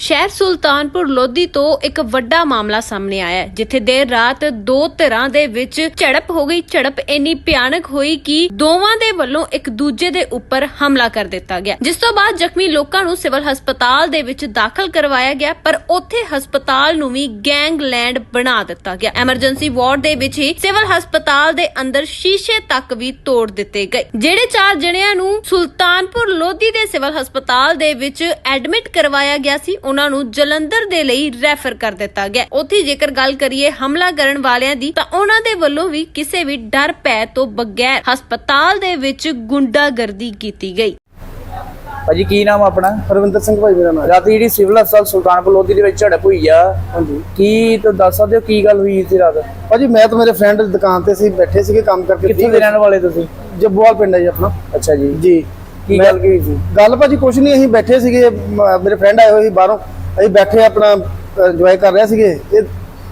ਸ਼ਹਿਰ ਸੁਲਤਾਨਪੁਰ ਲੋਧੀ ਤੋਂ ਇੱਕ ਵੱਡਾ ਮਾਮਲਾ ਸਾਹਮਣੇ ਆਇਆ ਹੈ, ਜਿੱਥੇ ਦੇਰ ਰਾਤ ਦੋ ਧਿਰਾਂ ਦੇ ਵਿੱਚ ਝੜਪ ਹੋ ਗਈ। ਝੜਪ ਇੰਨੀ ਭਿਆਨਕ ਹੋਈ ਕਿ ਦੋਵਾਂ ਦੇ ਵੱਲੋਂ ਇੱਕ ਦੂਜੇ ਦੇ ਉੱਪਰ ਹਮਲਾ ਕਰ ਦਿੱਤਾ ਗਿਆ। ਜਿਸ ਤੋਂ ਬਾਅਦ ਜ਼ਖਮੀ ਲੋਕਾਂ ਨੂੰ ਸਿਵਲ ਹਸਪਤਾਲ ਦੇ ਵਿੱਚ ਦਾਖਲ ਕਰਵਾਇਆ ਗਿਆ ਪਰ ਉੱਥੇ ਹਸਪਤਾਲ ਨੂੰ ਵੀ ਗੈਂਗਲੈਂਡ ਬਣਾ ਦਿੱਤਾ ਗਿਆ। ਐਮਰਜੈਂਸੀ ਵਾਰਡ ਦੇ ਵਿੱਚ ਹੀ ਸਿਵਲ ਹਸਪਤਾਲ ਦੇ ਅੰਦਰ ਸ਼ੀਸ਼ੇ ਤੱਕ ਵੀ ਤੋੜ ਦਿੱਤੇ ਗਏ। ਜਿਹੜੇ ਚਾਰ ਜਣਿਆਂ ਨੂੰ ਸੁਲਤਾਨਪੁਰ ਲੋਧੀ ਦੇ ਸਿਵਲ ਹਸਪਤਾਲ ਦੇ ਵਿੱਚ ਐਡਮਿਟ ਕਰਵਾਇਆ ਗਿਆ ਸੀ ਉਹਨਾਂ ਨੂੰ ਜਲੰਧਰ ਦੇ ਲਈ ਰੈਫਰ ਕਰ ਦਿੱਤਾ ਗਿਆ। ਉੱਥੇ ਜੇਕਰ ਗੱਲ ਕਰੀਏ ਹਮਲਾ ਕਰਨ ਵਾਲਿਆਂ ਦੀ ਤਾਂ ਉਹਨਾਂ ਦੇ ਵੱਲੋਂ ਵੀ ਕਿਸੇ ਵੀ ਡਰ ਭੈ ਤੋਂ ਬਗੈਰ ਹਸਪਤਾਲ ਦੇ ਵਿੱਚ ਗੁੰਡਾਗਰਦੀ ਕੀਤੀ ਗਈ। ਭਾਜੀ ਕੀ ਨਾਮ ਆਪਣਾ? ਰਵਿੰਦਰ ਸਿੰਘ ਭਾਈ ਮੇਰਾ ਨਾਮ। ਰਾਤੀ ਜਿਹੜੀ ਸਿਵਲ ਹਸਪਤਾਲ ਸੁਲਤਾਨਪੁਰ ਲੋਧੀ ਦੇ ਵਿੱਚ ਝੜਪ ਹੋਈ ਆ ਹਾਂਜੀ। ਕੀ ਤੁਸੀਂ ਦੱਸ ਸਕਦੇ ਹੋ ਕੀ ਗੱਲ ਹੋਈ ਸੀ ਰਾਤ? ਭਾਜੀ ਮੈਂ ਤੇ ਮੇਰੇ ਫਰੈਂਡ ਦੁਕਾਨ ਤੇ ਸੀ ਬੈਠੇ ਸੀਗੇ ਕੰਮ ਕਰਕੇ। ਕਿੱਥੇ ਦੇ ਰਹਿਣ ਵਾਲੇ ਤੁਸੀਂ? ਜੱਬੋਵਾਲ ਪਿੰਡ ਹੈ ਜੀ ਆਪਣਾ। ਅੱਛਾ ਜੀ। ਜੀ। ਕੀ ਗੱਲ ਕੀ ਸੀ? ਗੱਲ ਭਾਜੀ ਕੁਛ ਨਹੀਂ ਅਸੀਂ ਬੈਠੇ ਸੀਗੇ ਮੇਰੇ ਫਰੈਂਡ ਆਏ ਹੋਏ ਸੀ ਬਾਹਰੋਂ। ਅਸੀਂ ਬੈਠੇ ਆਪਣਾ ਇੰਜੋਏ ਕਰ ਰਹੇ ਸੀਗੇ। ਇਹ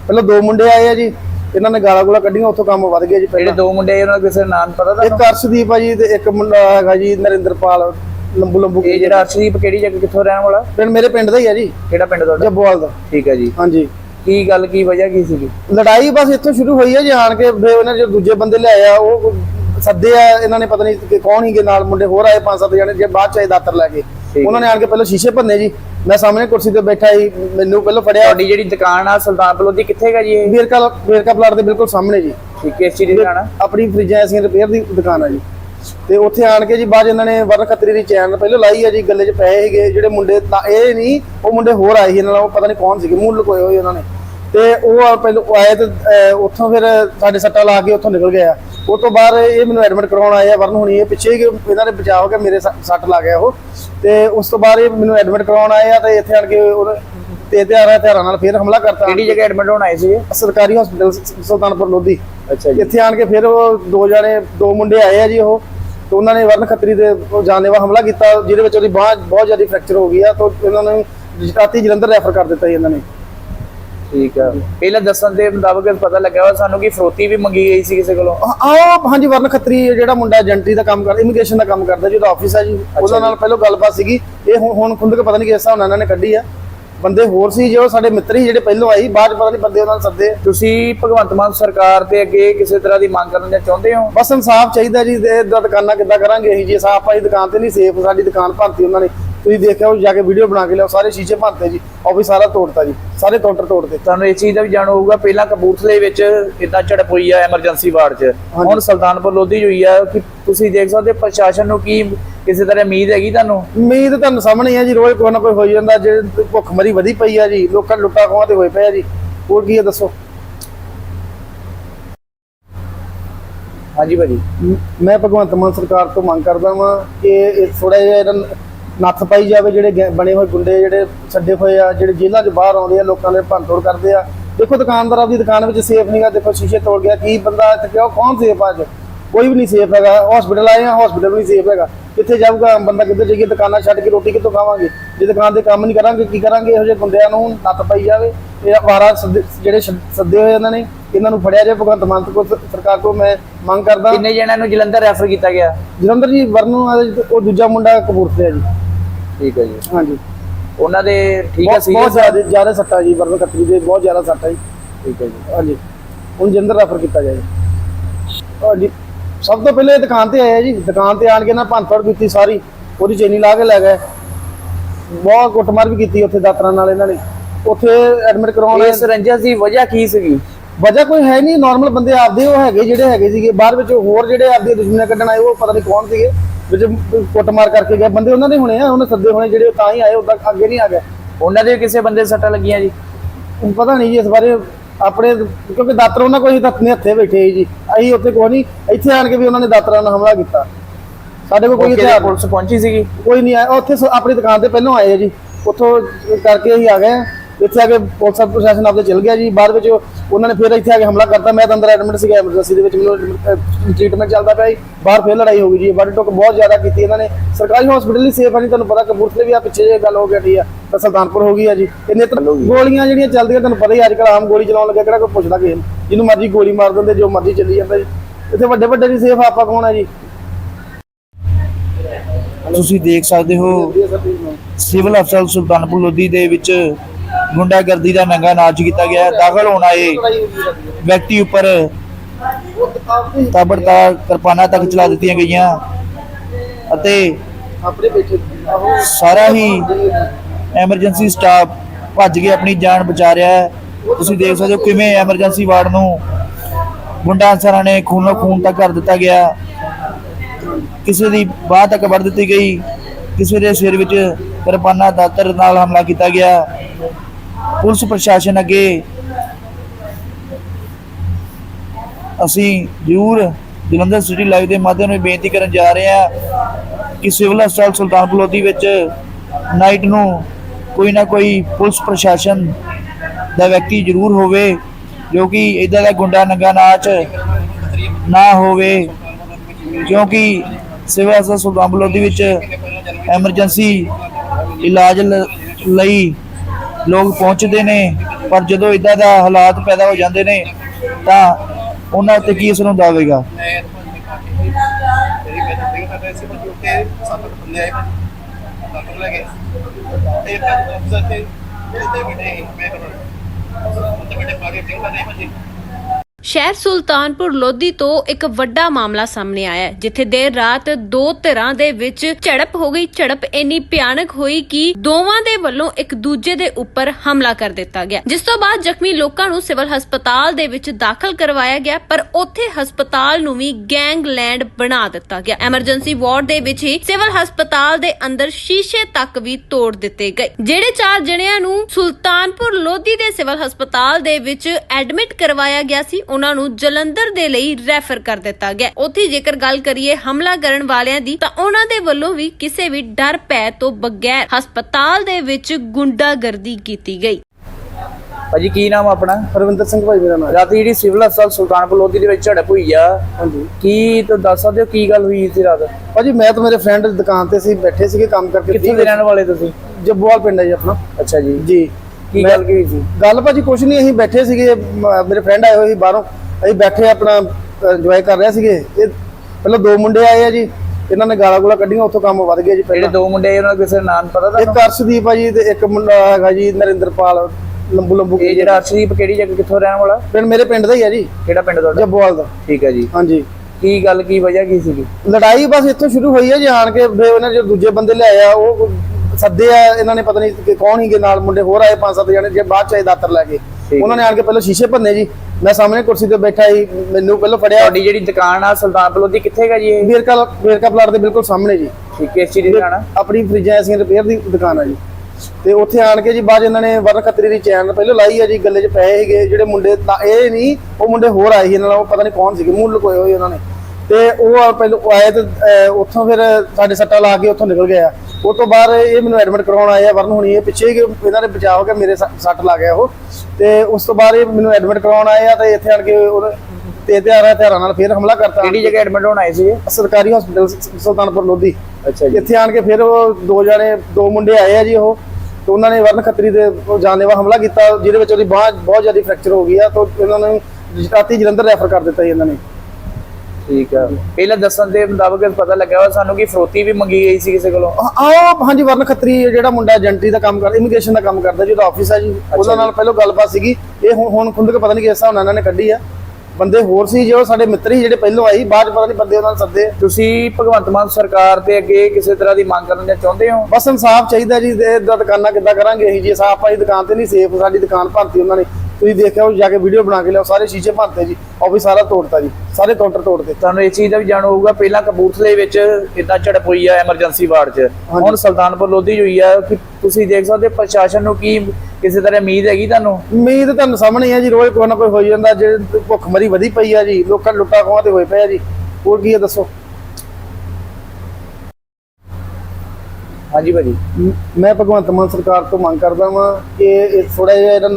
ਪਹਿਲਾਂ ਦੋ ਮੁੰਡੇ ਆਏ ਆ ਜੀ ਇਹਨਾਂ ਨੇ ਗਾਲਾਂ ਗੋਲਾ ਕੱਢੀਆਂ ਉੱਥੋਂ ਕੰਮ ਵੱਧ ਗਿਆ ਜੀ ਜਿਹੜੇ ਪਹਿਲਾਂ। ਦੋ ਮੁੰਡੇ ਉਹਨਾਂ ਦਾ ਕਿਸੇ ਦਾ ਨਾਮ ਪਤਾ ਇੱਕ ਤੁਹਾਨੂੰ? ਅਰਸ਼ਦੀਪ ਆ ਜੀ ਤੇ ਇੱਕ ਮੁੰਡਾ ਹੈਗਾ ਜੀ ਨਰਿੰਦਰਪਾਲ ਲੰਬੂ ਲੰਬੂ ਇਹ ਜਿਹੜਾ ਅਰਸ਼ਦੀਪ ਕਿਹੜੀ ਜਗ੍ਹਾ ਕਿੱਥੋਂ ਰਹਿਣ ਵਾਲਾ? ਪਿੰਡ ਮੇਰੇ ਪਿੰਡ ਦਾ ਹੀ ਆ ਜੀ। ਕਿਹੜਾ ਪਿੰਡ ਤੁਹਾਡਾ? ਜੱਬੋਵਾਲ ਦਾ। ਠੀਕ ਹੈ ਜੀ। ਹਾਂਜੀ। ਕੀ ਗੱਲ ਕੀ ਵਜ੍ਹਾ ਕੀ ਸੀਗੀ? ਲੜਾਈ ਬਸ ਇੱਥੋਂ ਸ਼ੁਰੂ ਹੋਈ ਹੈ ਜੀ ਆਣ ਕੇ ਫਿਰ ਉਹਨਾਂ ਜੋ ਦੂਜੇ ਬੰਦੇ ਲਿਆਏ ਆ ਉਹ ਸੱਦੇ ਆ ਇਹਨਾਂ ਨੇ ਪਤਾ ਨਹੀਂ ਕਿ ਕੌਣ ਹੀਗੇ ਨਾਲ ਮੁੰਡੇ ਹੋਰ ਆਏ ਪੰਜ ਸੱਤ ਜਣੇ ਜੇ ਬਾਅਦ ਚ ਆਏ ਦਾਤਰ ਲੈ ਕੇ। ਹੈ। ਉਹਨਾਂ ਨੇ ਆਣ ਕੇ ਪਹਿਲਾਂ ਸ਼ੀਸ਼ੇ ਭੰਨੇ ਜੀ। ਮੈਂ ਸਾਹਮਣੇ ਕੁਰਸੀ ਤੇ ਬੈਠਾ ਸੀ ਮੈਨੂੰ ਪਹਿਲਾਂ ਫੜਿਆ। ਤੁਹਾਡੀ ਜਿਹੜੀ ਦੁਕਾਨ ਆ ਸੁਲਤਾਨਪੁਰ ਲੋਧੀ ਕਿੱਥੇ ਹੈਗਾ ਜੀ ਇਹ? ਵੇਰਕਾ ਵੇਰਕਾ ਪਲਾਟ ਦੇ ਬਿਲਕੁਲ ਸਾਹਮਣੇ ਜੀ। ਠੀਕ ਕਿਸ ਚੀਜ਼ ਦੀ ਦੁਕਾਨ ਆ? ਆਪਣੀ ਫਰਿੱਜਾਂ ਐਸੀਆਂ ਰਿਪੇਅਰ ਦੀ ਦੁਕਾਨ ਆ ਜੀ। ਤੇ ਉੱਥੇ ਆਣ ਕੇ ਜੀ ਬਾਅਦ ਇਹਨਾਂ ਨੇ ਵਰਨ ਖੱਤਰੀ ਦੀ ਚੈਨ ਪਹਿਲਾਂ ਲਾਈ ਆ ਜੀ ਗੱਲੇ 'ਚ ਪੈਸੇ ਸੀਗੇ। ਜਿਹੜੇ ਮੁੰਡੇ ਤਾਂ ਇਹ ਨਹੀਂ ਉਹ ਮੁੰਡੇ ਹੋਰ ਆਏ ਸੀ ਇਹਨਾਂ ਨਾਲ ਉਹ ਪਤਾ ਨਹੀਂ ਕੌਣ ਸੀਗੇ ਮੂੰਹ ਲੁਕੋਏ ਹੋਏ ਉਹਨਾਂ ਨੇ। ਤੇ ਉਹ ਪਹਿਲਾਂ ਆਏ ਤੇ ਉੱਥੋਂ ਫਿਰ ਸਾਡੇ ਸੱਟਾ ਲਾ ਕੇ ਉੱਥੋਂ ਨਿਕਲ ਗਿਆ ਉਸ ਤੋਂ ਬਾਅਦ ਇਹ ਮੈਨੂੰ ਐਡਮਿਟ ਕਰਾਉਣ ਆਏ ਆ ਵਰਨ ਹੁਣੀ ਇਹ ਪਿੱਛੇ ਹੀ ਇਹਨਾਂ ਨੇ ਬਚਾਅ ਹੋ ਕੇ ਮੇਰੇ ਸੱਟ ਲੱਗ ਗਿਆ ਉਹ। ਤੇ ਉਸ ਤੋਂ ਬਾਅਦ ਇਹ ਮੈਨੂੰ ਐਡਮਿਟ ਕਰਾਉਣ ਆਏ ਆ ਤੇ ਇੱਥੇ ਆਣ ਕੇ ਉਹ ਤੇ ਹਥਿਆਰਾਂ ਹਥਿਆਰਾਂ ਨਾਲ ਫਿਰ ਹਮਲਾ ਕਰਤਾ। ਕਿਹੜੀ ਜਗ੍ਹਾ ਐਡਮਿਟ ਹੋਣ ਆਏ ਸੀ ਸਰਕਾਰੀ ਹਸਪੀਟਲ ਸੁਲਤਾਨਪੁਰ ਲੋਧੀ। ਅੱਛਾ ਜੀ। ਇੱਥੇ ਆਣ ਕੇ ਫਿਰ ਉਹ ਦੋ ਜਣੇ ਦੋ ਮੁੰਡੇ ਆਏ ਆ ਜੀ ਉਹ। ਤੇ ਉਹਨਾਂ ਨੇ ਵਰਨ ਖੱਤਰੀ ਦੇ ਉਹ ਜਾਨਲੇਵਾ ਹਮਲਾ ਕੀਤਾ ਜਿਹਦੇ ਵਿੱਚ ਉਹਦੀ ਬਾਂਹ ਬਹੁਤ ਜ਼ਿਆਦਾ ਫ੍ਰੈਕਚਰ ਹੋ ਗਈ ਆ ਤਾਂ ਇਹਨਾਂ ਨੂੰ ਰਾਤੀ ਜਲੰਧਰ ਰੈਫਰ ਕਰ ਦਿੱਤਾ ਜੀ ਇਹਨਾਂ ਨੇ। ਠੀਕ ਆ। ਪਹਿਲਾਂ ਦੱਸਣ ਦੇ ਮੁਤਾਬਕ ਪਤਾ ਲੱਗਿਆ ਵਾ ਸਾਨੂੰ ਕਿ ਫਰੋਤੀ ਵੀ ਮੰਗੀ ਗਈ ਸੀ ਕਿਸੇ ਕੋਲੋਂ। ਆ- ਆਹ ਹਾਂਜੀ ਵਰਨ ਖੱਤਰੀ ਜਿਹੜਾ ਮੁੰਡਾ ਏਜੰਟੀ ਦਾ ਕੰਮ ਕਰਦਾ ਇਮੀਗ੍ਰੇਸ਼ਨ ਦਾ ਕੰਮ ਕਰਦਾ ਜਿਹਦਾ ਆਫਿਸ ਆ ਜੀ ਉਹਦੇ ਨਾਲ ਪਹਿਲਾਂ ਗੱਲਬਾਤ ਸੀਗੀ। ਇਹ ਹੁਣ- ਹੁਣ ਖੁੰਦ ਕੇ ਪਤਾ ਨਹੀਂ ਕਿਸ ਹਿਸਾਬ ਨਾਲ ਇਹਨਾਂ ਨੇ ਕੱਢੀ ਆ। ਬੰਦੇ ਹੋਰ ਸੀ ਜੋ ਸਾਡੇ ਮਿੱਤਰ ਹੀ ਜਿਹੜੇ ਪਹਿਲੋਂ ਆਈ ਬਾਅਦ ਪਤਾ ਨਹੀਂ ਬੰਦੇ ਉਹਨਾਂ ਨੇ ਸੱਦੇ ਤੁਸੀਂ ਭਗਵੰਤ ਮਾਨ ਸਰਕਾਰ ਦੇ ਅੱਗੇ ਕਿਸੇ ਤਰ੍ਹਾਂ ਦੀ ਮੰਗ ਕਰਨ ਦੇ ਚਾਹੁੰਦੇ ਹੋ? ਬਸ ਇਨਸਾਫ ਚਾਹੀਦਾ ਜੀ ਇਹ ਦੁਕਾਨਾਂ ਕਿੱਦਾਂ ਕਰਾਂਗੇ? ਅਸੀਂ ਜੀ ਸਾਫ਼ ਪਾਈ ਦੁਕਾਨ ਤੇ ਨਹੀਂ ਸੇਫ ਸਾਡੀ ਦੁਕਾਨ ਭੰਤੀ ਉਹਨਾਂ ਨੇ। ਤੁਸੀਂ ਦੇਖਿਆ ਉਹ ਜਾ ਕੇ ਵੀਡੀਓ ਬਣਾ ਕੇ ਲਿਆਓ ਸਾਰੇ ਸ਼ੀਸ਼ੇ ਭੰਤੇ ਜੀ ਉਹ ਵੀ ਸਾਰਾ ਤੋੜਤਾ ਜੀ ਸਾਰੇ ਕਾਊਂਟਰ ਤੋੜਦੇ ਤੁਹਾਨੂੰ ਇਸ ਚੀਜ਼ ਦਾ ਵੀ ਜਾਣ ਹੋਊਗਾ ਪਹਿਲਾਂ ਕਪੂਰਥਲੇ ਵਿੱਚ ਇਦਾਂ ਝੜਪ ਹੋਈ ਆ ਐਮਰਜੈਂਸੀ ਵਾਰਡ 'ਚ। ਹੁਣ ਸੁਲਤਾਨਪੁਰ ਲੋਧੀ ਹੋਈ ਆ ਕਿ ਤੁਸੀਂ ਦੇਖ ਸਕਦੇ ਪ੍ਰਸ਼ਾਸਨ ਨੂੰ ਕੀ ਕਿਸੇ ਤਰ੍ਹਾਂ ਉਮੀਦ ਹੈਗੀ ਤੁਹਾਨੂੰ? ਉਮੀਦ ਤੁਹਾਨੂੰ ਸਾਹਮਣੇ ਆ ਜੀ ਰੋਜ਼ ਕੋਈ ਨਾ ਕੋਈ ਹੋਈ ਜਾਂਦਾ ਜੇ ਭੁੱਖ ਮਰੀ ਵਧੀ ਪਈ ਆ ਜੀ ਲੋਕਾਂ ਲੁੱਟਾ ਖੋਹਾਂ ਤੇ ਹੋਏ ਪਏ ਆ ਜੀ। ਹੋਰ ਕੀ ਆ ਦੱਸੋ? ਹਾਂਜੀ ਭਾਜੀ। ਮ- ਭਗਵੰਤ ਮਾਨ ਸਰਕਾਰ ਤੋਂ ਮੰਗ ਕਰਦਾ ਵਾਂ ਕਿ ਇਹ ਥੋੜਾ ਜਿਹਾ ਇਹਨਾਂ ਨੱਥ ਪਾਈ ਜਾਵੇ ਜਿਹੜੇ ਗੈ- ਬਣੇ ਹੋਏ ਗੁੰਡੇ ਜਿਹੜੇ ਛੱਡੇ ਹੋਏ ਆ ਜਿਹੜੇ ਜੇਲ੍ਹਾਂ 'ਚ ਬਾਹਰ ਆਉਂਦੇ ਆ ਲੋਕਾਂ ਦੇ ਭੰਨਤੋੜ ਕਰਦੇ ਆ। ਦੇਖੋ ਦੁਕਾਨਦਾਰ ਆਪਦੀ ਦੁਕਾਨ ਵਿੱਚ ਸੇਫ ਨਹੀਂਗਾ ਦੇਖੋ ਸ਼ੀਸ਼ੇ ਤੋੜ ਗਿਆ ਕੀ ਬੰਦਾ ਇੱਥੇ ਕਿਉਂ ਕੌਣ ਸੇਫ ਅੱਜ? ਕੋਈ ਵੀ ਨਹੀਂ ਸੇਫ ਹੈਗਾ ਹਸਪੀਟਲ ਆਏ ਆ ਹਸਪੀਟਲ ਵੀ ਨਹੀਂ ਸੇਫ ਹੈਗਾ। ਕਿੱਥੇ ਜਾਊਗਾ ਬੰਦਾ ਕਿੱਧਰ ਜਾਈਏ ਦੁਕਾਨਾਂ ਛੱਡ ਕੇ ਰੋਟੀ ਕਿੱਥੋਂ ਖਾਵਾਂਗੇ? ਜੇ ਦੁਕਾਨ ਦੇ ਕੰਮ ਨਹੀਂ ਕਰਾਂਗੇ ਕੀ ਕਰਾਂਗੇ? ਇਹੋ ਜਿਹੇ ਬੰਦਿਆਂ ਨੂੰ ਨੱਥ ਪਾਈ ਜਾਵੇ। ਇਹ ਵਾਰਾ ਸੱਦੇ- ਜਿਹੜੇ ਸੱਦੇ ਹੋਏ ਇਹਨਾਂ ਨੇ ਇਹਨਾਂ ਨੂੰ ਫੜਿਆ ਜਾਵੇ ਭਗਵੰਤ ਮਾਨ ਕੋਲ ਸਰਕਾਰ ਕੋਲ ਮੈਂ ਮੰਗ ਕਰਦਾ। ਕਿੰਨੇ ਜਣਿਆਂ ਨੂੰ ਜਲੰਧਰ ਰੈਫਰ ਕੀਤਾ ਗਿਆ? ਜਲੰਧਰ ਜੀ ਵਰਨੂ ਆ ਉਹ ਦੂਜਾ ਮੁੰਡਾ ਕਪੂਰਥਲੇ ਆ ਜੀ। ਠੀਕ ਹੈ ਜੀ। ਹਾਂਜੀ। ਉਹਨਾਂ ਦੇ ਠੀਕ ਹੈ ਬਹੁਤ ਸੀ ਬਹੁਤ ਜ਼ਿਆਦਾ ਜ਼ਿਆਦਾ ਸੱਟਾ ਜੀ ਵਰਨ ਖੱਤਰੀ ਦੇ ਬਹੁਤ ਜ਼ਿਆਦਾ ਸੱਟਾ ਜੀ। ਠੀਕ ਹੈ ਜੀ। ਹਾਂਜੀ। ਹੁਣ ਜਲੰਧਰ ਰੈਫਰ ਕੀਤਾ ਜਾਏ। ਹਾਂਜੀ। ਸਭ ਤੋਂ ਪਹਿਲੇ ਦੁਕਾਨ ਤੇ ਆਇਆ ਜੀ। ਦੁਕਾਨ ਤੇ ਆਣ ਕੇ ਨਾ ਭੰਨਤੋੜ ਕੀਤੀ ਸਾਰੀ। ਉਹਦੀ ਚੇਨੀ ਲਾ ਕੇ ਲੈ ਗਏ। ਬਹੁਤ ਕੁੱਟਮਾਰ ਵੀ ਕੀਤੀ ਉੱਥੇ ਦਾਤਰਾਂ ਨਾਲ ਇਹਨਾਂ ਨੇ। ਉੱਥੇ ਐਡਮਿਟ ਕਰਾਉਣ ਇਸ ਰੰਜਸ ਦੀ ਵਜ੍ਹਾ ਕੀ ਸੀਗੀ? ਵਜ੍ਹਾ ਕੋਈ ਹੈ ਨਹੀਂ। ਨਾਰਮਲ ਬੰਦੇ ਆਪਦੇ ਉਹ ਹੈਗੇ ਜਿਹੜੇ ਹੈਗੇ ਸੀਗੇ। ਬਾਹਰ ਵਿੱਚ ਹੋਰ ਜਿਹੜੇ ਆਪਦੇ ਦੁਸ਼ਮਣਾਂ ਕੱਢਣ ਆਏ ਉਹ ਪਤਾ ਨਹੀਂ ਕੌਣ ਸੀਗੇ। ਵਿੱਚ ਕੁੱਟਮਾਰ ਕਰਕੇ ਗਏ। ਬੰਦੇ ਉਹਨਾਂ ਦੇ ਹੋਣੇ ਆ ਉਹਨੇ ਸੱਦੇ ਹੋਣੇ ਜਿਹੜੇ ਤਾਂ ਹੀ ਆਏ ਉਦਾਂ ਅੱਗੇ ਨਹੀਂ ਆ ਗਏ। ਉਹਨਾਂ ਦੇ ਕਿਸੇ ਬੰਦੇ ਸੱਟਾਂ ਲੱਗੀਆਂ ਜੀ? ਹੁਣ ਪਤਾ ਨਹੀਂ ਜੀ ਇਸ ਬਾਰੇ ਆਪਣੇ ਕਿਉਂਕਿ ਦਾਤਰ ਉਹਨਾਂ ਤਾਂ ਆਪਣੇ ਹੱਥੇ ਬੈਠੇ ਸੀ ਜੀ। ਅਸੀਂ ਉੱਥੇ ਕੋਈ ਨਹੀਂ ਇੱਥੇ ਆਣ ਕੇ ਵੀ ਉਹਨਾਂ ਨੇ ਦਾਤਰਾਂ ਨਾਲ ਹਮਲਾ ਕੀਤਾ। ਸਾਡੇ ਕੋਲ ਕੋਈ ਹਥਿਆਰ ਪੁਲਿਸ ਪਹੁੰਚੀ ਸੀਗੀ? ਕੋਈ ਨਹੀਂ ਆਇਆ। ਉੱਥੇ ਆਪਣੀ ਦੁਕਾਨ ਤੇ ਪਹਿਲਾਂ ਆਏ ਆ ਜੀ। ਉੱਥੋਂ ਕਰਕੇ ਅਸੀਂ ਆ ਗਏ ਆ। ਇੱਥੇ ਆ ਕੇ ਪੁਲਿਸ ਪ੍ਰਸ਼ਾਸਨ ਆਪਦੇ ਚਲ ਗਿਆ ਜੀ। ਬਾਅਦ ਵਿੱਚ ਉਹਨਾਂ ਨੇ ਫਿਰ ਇੱਥੇ ਆ ਕੇ ਹਮਲਾ ਕਰਤਾ। ਮੈਂ ਤਾਂ ਅੰਦਰ ਐਡਮਿਟ ਸੀਗਾ ਐਮਰਜੈਂਸੀ ਦੇ ਵਿੱਚ ਮੈਨੂੰ ਟ੍ਰੀਟਮੈਂਟ ਚੱਲਦਾ ਪਿਆ ਜੀ। ਬਾਹਰ ਫਿਰ ਲੜਾਈ ਹੋ ਗਈ ਜੀ। ਬੜੀ ਟੁੱਕ ਬਹੁਤ ਜ਼ਿਆਦਾ ਕੀਤੀ ਇਹਨਾਂ ਨੇ। ਸਰਕਾਰੀ ਹਸਪੀਟਲ ਹੀ ਸੇਫ ਆ ਨਹੀਂ ਤੁਹਾਨੂੰ ਪਤਾ ਕਪੂਰਥਲੇ ਵੀ ਆ ਪਿੱਛੇ ਜੇ ਗੱਲ ਹੋ ਗਈ ਆ। ਤਾਂ ਸੁਲਤਾਨਪੁਰ ਹੋ ਗਈ ਆ ਜੀ। ਤਾਂ ਗੋਲੀਆਂ ਜਿਹੜੀਆਂ ਚੱਲਦੀਆਂ ਤੁਹਾਨੂੰ ਪਤਾ ਹੀ ਅੱਜ ਕੱਲ੍ਹ ਆਮ ਗੋਲੀ ਚਲਾਉਣ ਲੱਗੇ ਕਿਹੜਾ ਕੋਈ ਪੁੱਛਦਾ ਕਿਸੇ ਜਿਹਨੂੰ ਮਰਜ਼ੀ ਗੋਲੀ ਮਾਰ ਦਿੰਦੇ ਜੋ ਮਰਜ਼ੀ ਚੱਲੀ ਜਾਂਦਾ ਜੀ। ਇੱਥੇ ਵੱਡੇ ਵੱਡੇ ਦੀ ਸੇਫ ਆਪਾਂ ਕੌਣ ਆ ਜੀ? ਤੁਸੀਂ ਦੇਖ ਸਕਦੇ ਹੋ ਸਿਵਲ ਹਸਪਤਾਲ ਸੁਲਤਾਨਪੁਰ ਲੋਧੀ ਦੇ ਵਿੱਚ ਗੁੰਡਾਗਰਦੀ ਦਾ ਨੰਗਾ ਨਾਚ ਕੀਤਾ ਗਿਆ ਹੈ। ਦਾਖਲ ਹੋਣ ਆਏ ਵਿਅਕਤੀ ਉੱਪਰ ਤਾਬੜਤਾ ਕਿਰਪਾਨਾਂ ਤੱਕ ਚਲਾ ਦਿੱਤੀਆਂ ਗਈਆਂ ਅਤੇ ਆਪਣੇ ਬੈਠੇ ਸਾਰਾ ਹੀ ਐਮਰਜੈਂਸੀ ਸਟਾਫ ਭੱਜ ਕੇ ਆਪਣੀ ਜਾਨ ਬਚਾ ਰਿਹਾ ਹੈ। ਤੁਸੀਂ ਦੇਖ ਸਕਦੇ ਹੋ ਕਿਵੇਂ ਐਮਰਜੈਂਸੀ ਵਾਰਡ ਨੂੰ ਗੁੰਡਾ ਅਨਸਰਾਂ ਨੇ ਖੂਨੋ ਖੂਨ ਤੱਕ ਕਰ ਦਿੱਤਾ ਗਿਆ। ਕਿਸੇ ਦੀ ਬਾਹ ਤੱਕ ਵੱਢ ਦਿੱਤੀ ਗਈ। ਕਿਸੇ ਦੇ ਸਿਰ ਵਿੱਚ ਕਿਰਪਾਨਾਂ ਦਾਤਰ ਨਾਲ ਹਮਲਾ ਕੀਤਾ ਗਿਆ। ਪੁਲਿਸ ਪ੍ਰਸ਼ਾਸਨ ਅੱਗੇ ਅਸੀਂ ਜ਼ਰੂਰ ਜਲੰਧਰ ਸਿਟੀ ਲਾਈਵ ਦੇ ਮਾਧਿਅਮ ਨਾਲ ਬੇਨਤੀ ਕਰਨ ਜਾ ਰਹੇ ਹਾਂ ਕਿ ਸਿਵਲ ਹਸਪਤਾਲ ਸੁਲਤਾਨਪੁਰ ਲੋਧੀ ਵਿੱਚ ਨਾਈਟ ਨੂੰ ਕੋਈ ਨਾ ਕੋਈ ਪੁਲਿਸ ਪ੍ਰਸ਼ਾਸਨ ਦਾ ਵਿਅਕਤੀ ਜ਼ਰੂਰ ਹੋਵੇ, ਜੋ ਕਿ ਇਦਾਂ ਦਾ ਗੁੰਡਾ ਨੰਗਾ ਨਾਚ ਨਾ ਹੋਵੇ, ਕਿਉਂਕਿ ਸਿਵਲ ਹਸਪਤਾਲ ਸੁਲਤਾਨਪੁਰ ਲੋਧੀ ਵਿੱਚ ਐਮਰਜੈਂਸੀ ਇਲਾਜ ਲ- ਲਈ ਲੋਕ ਪਹੁੰਚਦੇ ਨੇ, ਪਰ ਜਦੋਂ ਇਦਾਂ ਦਾ ਹਾਲਾਤ ਪੈਦਾ ਹੋ ਜਾਂਦੇ ਨੇ, ਤਾਂ ਉਹਨਾਂ ਉੱਤੇ ਕੀ ਅਸਰ ਹੁੰਦਾ ਹੋਵੇਗਾ? ਤੇਰੀ ਮੈਂ ਦੇਖ ਤੇ ਪਰ ਤੇ ਤੇ ਬੜੇ ਮੈਂ ਕਰਨਾ ਤੇ ਬੜੇ ਪਾਰੇ ਟਿੰਗ ਨਹੀਂ ਭੱਜੇ ਸ਼ਹਿਰ ਸੁਲਤਾਨਪੁਰ ਲੋਧੀ ਤੋਂ ਇੱਕ ਵੱਡਾ ਮਾਮਲਾ ਸਾਹਮਣੇ ਆਇਆ ਹੈ, ਜਿੱਥੇ ਦੇਰ ਰਾਤ ਦੋ ਧਿਰਾਂ ਦੇ ਵਿੱਚ ਝੜਪ ਹੋ ਗਈ। ਝੜਪ ਇੰਨੀ ਭਿਆਨਕ ਹੋਈ ਕਿ ਦੋਵਾਂ ਦੇ ਵੱਲੋਂ ਇੱਕ ਦੂਜੇ ਦੇ ਉੱਪਰ ਹਮਲਾ ਕਰ ਦਿੱਤਾ ਗਿਆ। ਜਿਸ ਤੋਂ ਬਾਅਦ ਜ਼ਖਮੀ ਲੋਕਾਂ ਨੂੰ ਸਿਵਲ ਹਸਪਤਾਲ ਦੇ ਵਿੱਚ ਦਾਖਲ ਕਰਵਾਇਆ ਗਿਆ, ਪਰ ਉੱਥੇ ਹਸਪਤਾਲ ਨੂੰ ਵੀ ਗੈਂਗਲੈਂਡ ਬਣਾ ਦਿੱਤਾ ਗਿਆ। ਐਮਰਜੈਂਸੀ ਵਾਰਡ ਦੇ ਵਿੱਚ ਹੀ ਸਿਵਲ ਹਸਪਤਾਲ ਦੇ ਅੰਦਰ ਸ਼ੀਸ਼ੇ ਤੱਕ ਵੀ ਤੋੜ ਦਿੱਤੇ ਗਏ। ਜਿਹੜੇ ਚਾਰ ਜਣਿਆਂ ਨੂੰ ਸੁਲਤਾਨਪੁਰ ਲੋਧੀ ਦੇ ਸਿਵਲ ਹਸਪਤਾਲ ਦੇ ਵਿੱਚ ਐਡਮਿਟ ਕਰਵਾਇਆ ਗਿਆ ਸੀ ਉਹਨਾਂ ਨੂੰ ਜਲੰਧਰ ਦੇ ਲਈ ਰੈਫਰ ਕਰ ਦਿੱਤਾ ਗਿਆ। ਉੱਥੇ ਜੇਕਰ ਗੱਲ ਕਰੀਏ ਹਮਲਾ ਕਰਨ ਵਾਲਿਆਂ ਦੀ ਤਾਂ ਉਹਨਾਂ ਦੇ ਵੱਲੋਂ ਵੀ ਕਿਸੇ ਵੀ ਡਰ ਭੈ ਤੋਂ ਬਗੈਰ ਹਸਪਤਾਲ ਦੇ ਵਿੱਚ ਗੁੰਡਾਗਰਦੀ ਕੀਤੀ ਗਈ। ਭਾਜੀ ਕੀ ਨਾਮ ਆਪਣਾ? ਰਵਿੰਦਰ ਸਿੰਘ ਭਾਈ ਮੇਰਾ ਨਾਮ। ਰਾਤੀ ਜਿਹੜੀ ਸਿਵਲ ਹਸਪਤਾਲ ਸੁਲਤਾਨਪੁਰ ਲੋਧੀ ਦੇ ਵਿੱਚ ਝੜਪ ਹੋਈ ਆ ਹਾਂਜੀ। ਕੀ ਤੁਸੀਂ ਦੱਸ ਸਕਦੇ ਹੋ ਕੀ ਗੱਲ ਹੋਈ ਸੀ ਰਾਤ? ਭਾਜੀ ਮੈਂ ਤੇ ਮੇਰੇ ਫਰੈਂਡ ਦੁਕਾਨ ਤੇ ਸੀ ਬੈਠੇ ਸੀਗੇ ਕੰਮ ਕਰਕੇ ਕਿੱਥੇ ਦੇ ਰਹਿਣ ਵਾਲੇ ਤੁਸੀਂ? ਜੱਬੋਵਾਲ ਪਿੰਡ ਹੈ ਜੀ ਆਪਣਾ। ਅੱਛਾ ਜੀ। ਜੀ। ਕੀ ਗੱਲ ਕੀ ਸੀ? ਗੱਲ ਭਾਜੀ ਕੁਛ ਨਹੀਂ ਅਸੀਂ ਬੈਠੇ ਸੀਗੇ ਮੇਰੇ ਫਰੈਂਡ ਆਏ ਹੋਏ ਸੀ ਬਾਹਰੋਂ। ਅਸੀਂ ਬੈਠੇ ਆਪਣਾ ਇੰਜੋਏ ਕਰ ਰਹੇ ਸੀਗੇ। ਇਹ ਪਹਿਲਾਂ ਦੋ ਮੁੰਡੇ ਆਏ ਆ ਜੀ ਇਹਨਾਂ ਨੇ ਗਾਲਾਂ ਗੋਲਾ ਕੱਢੀਆਂ ਉੱਥੋਂ ਕੰਮ ਵੱਧ ਗਿਆ ਜੀ ਜਿਹੜੇ ਪਹਿਲਾਂ। ਦੋ ਮੁੰਡੇ ਉਹਨਾਂ ਦਾ ਕਿਸੇ ਨਾਮ ਪਤਾ ਇੱਕ ਤੁਹਾਨੂੰ? ਅਰਸ਼ਦੀਪ ਆ ਜੀ ਤੇ ਇੱਕ ਮੁੰਡਾ ਹੈਗਾ ਜੀ ਨਰਿੰਦਰਪਾਲ ਲੰਬੂ ਲੰਬੂ ਇਹ ਜਿਹੜਾ ਅਰਸ਼ਦੀਪ ਕਿਹੜੀ ਜਗ੍ਹਾ ਕਿੱਥੋਂ ਰਹਿਣ ਵਾਲਾ? ਪਿੰਡ ਮੇਰੇ ਪਿੰਡ ਦਾ ਹੀ ਆ ਜੀ। ਕਿਹੜਾ ਪਿੰਡ ਤੁਹਾਡਾ? ਜੱਬੋਵਾਲ ਦਾ। ਠੀਕ ਹੈ ਜੀ। ਹਾਂਜੀ। ਕੀ ਗੱਲ ਕੀ ਵਜ੍ਹਾ ਕੀ ਸੀਗੀ? ਲੜਾਈ ਬਸ ਇੱਥੋਂ ਸ਼ੁਰੂ ਹੋਈ ਹੈ ਜੀ ਆਣ ਕੇ ਫਿਰ ਉਹਨਾਂ ਜੋ ਦੂਜੇ ਬੰਦੇ ਲਿਆਏ ਆ ਉਹ ਸੱਦੇ ਆ ਇਹਨਾਂ ਨੇ ਪਤਾ ਨਹੀਂ ਕਿ ਕੌਣ ਹੀਗੇ ਨਾਲ ਮੁੰਡੇ ਹੋਰ ਆਏ ਪੰਜ ਸੱਤ ਜਣੇ ਜੇ ਬਾਅਦ ਚ ਆਏ ਦਾਤਰ ਲੈ ਕੇ। ਹੈ। ਉਹਨਾਂ ਨੇ ਆਣ ਕੇ ਪਹਿਲਾਂ ਸ਼ੀਸ਼ੇ ਭੰਨੇ ਜੀ। ਮੈਂ ਸਾਹਮਣੇ ਕੁਰਸੀ ਤੇ ਬੈਠਾ ਸੀ ਮੈਨੂੰ ਪਹਿਲਾਂ ਫੜਿਆ। ਤੁਹਾਡੀ ਜਿਹੜੀ ਦੁਕਾਨ ਆ ਸੁਲਤਾਨਪੁਰ ਲੋਧੀ ਕਿੱਥੇ ਹੈਗਾ ਜੀ ਇਹ? ਵੇਰਕਾ ਵੇਰਕਾ ਪਲਾਟ ਦੇ ਬਿਲਕੁਲ ਸਾਹਮਣੇ ਜੀ। ਠੀਕ ਹੈ ਚੀਜ਼ ਦੀ ਦੁਕਾਨ ਆ? ਆਪਣੀ ਫਰਿੱਜਾਂ ਐਸੀਆਂ ਰਿਪੇਅਰ ਦੀ ਦੁਕਾਨ ਆ ਜੀ। ਤੇ ਉੱਥੇ ਆਣ ਕੇ ਜੀ ਬਾਅਦ ਇਹਨਾਂ ਨੇ ਵਰਨ ਖੱਤਰੀ ਦੀ ਚੈਨ ਪਹਿਲਾਂ ਲਾਈ ਆ ਜੀ ਗੱਲੇ 'ਚ ਪਏ ਸੀਗੇ। ਜਿਹੜੇ ਮੁੰਡੇ ਇਹ ਨਹੀਂ ਉਹ ਮੁੰਡੇ ਹੋਰ ਆਏ ਸੀ ਇਹਨਾਂ ਨਾਲ ਉਹ ਪਤਾ ਨਹੀਂ ਕੌਣ ਸੀਗੇ ਮੂੰਹ ਲੁਕੋਏ ਹੋਏ ਉਹਨਾਂ ਨੇ। ਤੇ ਉਹ ਪਹਿਲਾਂ ਆਏ ਤੇ ਅਹ, ਉੱਥੋਂ ਫਿਰ ਸਾਡੇ ਸੱਟਾਂ ਲਾ ਕੇ ਉੱਥੋਂ ਨਿਕਲ ਗਏ ਆ ਉਹ ਤੋਂ ਬਾਅਦ ਇਹ ਮੈਨੂੰ ਐਡਮਿਟ ਕਰਾਉਣ ਆਏ ਆ ਵਰਨ ਹੁਣੀ ਇਹ ਪਿੱਛੇ ਹੀ ਇਹਨਾਂ ਨੇ ਬਚਾਅ ਹੋ ਗਿਆ ਮੇਰੇ ਸ- ਸੱਟ ਲੱਗ ਗਿਆ ਉਹ। ਤੇ ਉਸ ਤੋਂ ਬਾਅਦ ਇਹ ਮੈਨੂੰ ਐਡਮਿਟ ਕਰਾਉਣ ਆਏ ਆ ਤੇ ਇੱਥੇ ਆਣ ਕੇ ਉਹ ਤੇ ਹਥਿਆਰਾਂ ਹਥਿਆਰਾਂ ਨਾਲ ਫਿਰ ਹਮਲਾ ਕਰਤਾ। ਕਿਹੜੀ ਜਗ੍ਹਾ ਐਡਮਿਟ ਹੋਣ ਆਏ ਸੀ ਸਰਕਾਰੀ ਹਸਪੀਟਲ ਸੁਲਤਾਨਪੁਰ ਲੋਧੀ। ਅੱਛਾ ਜੀ। ਇੱਥੇ ਆਣ ਕੇ ਫਿਰ ਉਹ ਦੋ ਜਣੇ ਦੋ ਮੁੰਡੇ ਆਏ ਆ ਜੀ ਉਹ। ਤੇ ਉਹਨਾਂ ਨੇ ਵਰਨ ਖੱਤਰੀ ਦੇ ਉਹ ਜਾਨਲੇਵਾ ਹਮਲਾ ਕੀਤਾ ਜਿਹਦੇ ਵਿੱਚ ਉਹਦੀ ਬਾਂਹ ਬਹੁਤ ਜ਼ਿਆਦਾ ਫ੍ਰੈਕਚਰ ਹੋ ਗਈ ਆ ਤਾਂ ਇਹਨਾਂ ਨੇ ਰਾਤੀ ਜਲੰਧਰ ਰੈਫਰ ਕਰ ਦਿੱਤਾ ਜੀ ਇਹਨਾਂ ਨੇ। ਠੀਕ ਆ। ਪਹਿਲਾਂ ਦੱਸਣ ਦੇ ਮੁਤਾਬਕ ਪਤਾ ਲੱਗਾ ਵਾ ਸਾਨੂੰ ਕਿ ਫਰੋਤੀ ਵੀ ਮੰਗੀ ਗਈ ਸੀ ਕਿਸੇ ਕੋਲੋਂ। ਆਹ ਹਾਂਜੀ ਵਰਨ ਖੱਤਰੀ ਜਿਹੜਾ ਮੁੰਡਾ ਏਜੰਟਰੀ ਦਾ ਕੰਮ ਕਰਦਾ ਇਮੀਗ੍ਰੇਸ਼ਨ ਦਾ ਕੰਮ ਕਰਦਾ ਜਿਹਦਾ ਆਫਿਸ ਹੈ ਜੀ। ਉਹਦਾ ਨਾਲ ਪਹਿਲਾਂ ਗੱਲਬਾਤ ਸੀਗੀ। ਇਹ ਹੁਣ ਹੁਣ ਖੁੰਦ ਕੇ ਪਤਾ ਨਹੀਂ ਕਿਸ ਹਿਸਾਬ ਨਾਲ ਇਹਨਾਂ ਨੇ ਕੱਢੀ ਆ। ਬੰਦੇ ਹੋਰ ਸੀ ਜੋ ਸਾਡੇ ਮਿੱਤਰ ਹੀ ਜਿਹੜੇ ਪਹਿਲਾਂ ਆਈ ਬਾਅਦ 'ਚ ਪਤਾ ਨਹੀਂ ਬੰਦੇ ਉਹਨਾਂ ਨੇ ਸੱਦੇ ਤੁਸੀਂ ਭਗਵੰਤ ਮਾਨ ਸਰਕਾਰ ਦੇ ਅੱਗੇ ਕਿਸੇ ਤਰ੍ਹਾਂ ਦੀ ਮੰਗ ਕਰਨ ਚਾਹੁੰਦੇ ਹੋ? ਬਸ ਇਨਸਾਫ ਚਾਹੀਦਾ ਜੀ ਦੁਕਾਨਾਂ ਕਿੱਦਾਂ ਕਰਾਂਗੇ? ਅਸੀਂ ਜੀ ਸਾਫ਼ ਆਈ ਦੁਕਾਨ ਤੇ ਨਹੀਂ ਸੇਫ ਸਾਡੀ ਦੁਕਾਨ ਭੰਤੀ ਉਹਨਾਂ ਨੇ। ਤੁਸੀਂ ਦੇਖਿਆ ਉਹ ਜਾ ਕੇ ਵੀਡੀਓ ਬਣਾ ਕੇ ਲਿਆਓ ਸਾਰੇ ਸ਼ੀਸ਼ੇ ਭੰਤੇ ਜੀ ਉਹ ਵੀ ਸਾਰਾ ਤੋੜਤਾ ਜੀ ਸਾਰੇ ਕਾਊਂਟਰ ਤੋੜਤੇ। ਤੁਹਾਨੂੰ ਇਸ ਚੀਜ਼ ਦਾ ਵੀ ਜਾਣ ਹੋਊਗਾ ਪਹਿਲਾਂ ਕਪੂਰਥਲੇ ਵਿੱਚ ਇਦਾਂ ਝੜਪ ਹੋਈ ਆ ਐਮਰਜੈਂਸੀ ਵਾਰਡ 'ਚ। ਹੁਣ ਸੁਲਤਾਨਪੁਰ ਲੋਧੀ ਹੋਈ ਆ ਕਿ ਤੁਸੀਂ ਦੇਖ ਸਕਦੇ ਹੋ ਪ੍ਰਸ਼ਾਸਨ ਨੂੰ ਕੀ ਕਿਸੇ ਤਰ੍ਹਾਂ ਉਮੀਦ ਹੈਗੀ ਤੁਹਾਨੂੰ? ਉਮੀਦ ਤੁਹਾਨੂੰ ਸਾਹਮਣੇ ਹੀ ਆ ਜੀ ਰੋਜ਼ ਕੋਈ ਨਾ ਕੋਈ ਹੋਈ ਜਾਂਦਾ ਜੇ ਭੁੱਖ ਮਰੀ ਵਧੀ ਪਈ ਆ ਜੀ ਲੋਕਾਂ ਲੁੱਟਾ ਖੋਹਾਂ ਤੇ ਹੋਏ ਪਏ ਆ ਜੀ। ਹੋਰ ਕੀ ਆ ਦੱਸੋ? ਹਾਂਜੀ ਭਾਜੀ। ਮ- ਭਗਵੰਤ ਮਾਨ ਸਰਕਾਰ ਤੋਂ ਮੰਗ ਕਰਦਾ ਵਾਂ ਕਿ ਇਹ ਥੋੜਾ ਜਿਹਾ ਇਹਨਾਂ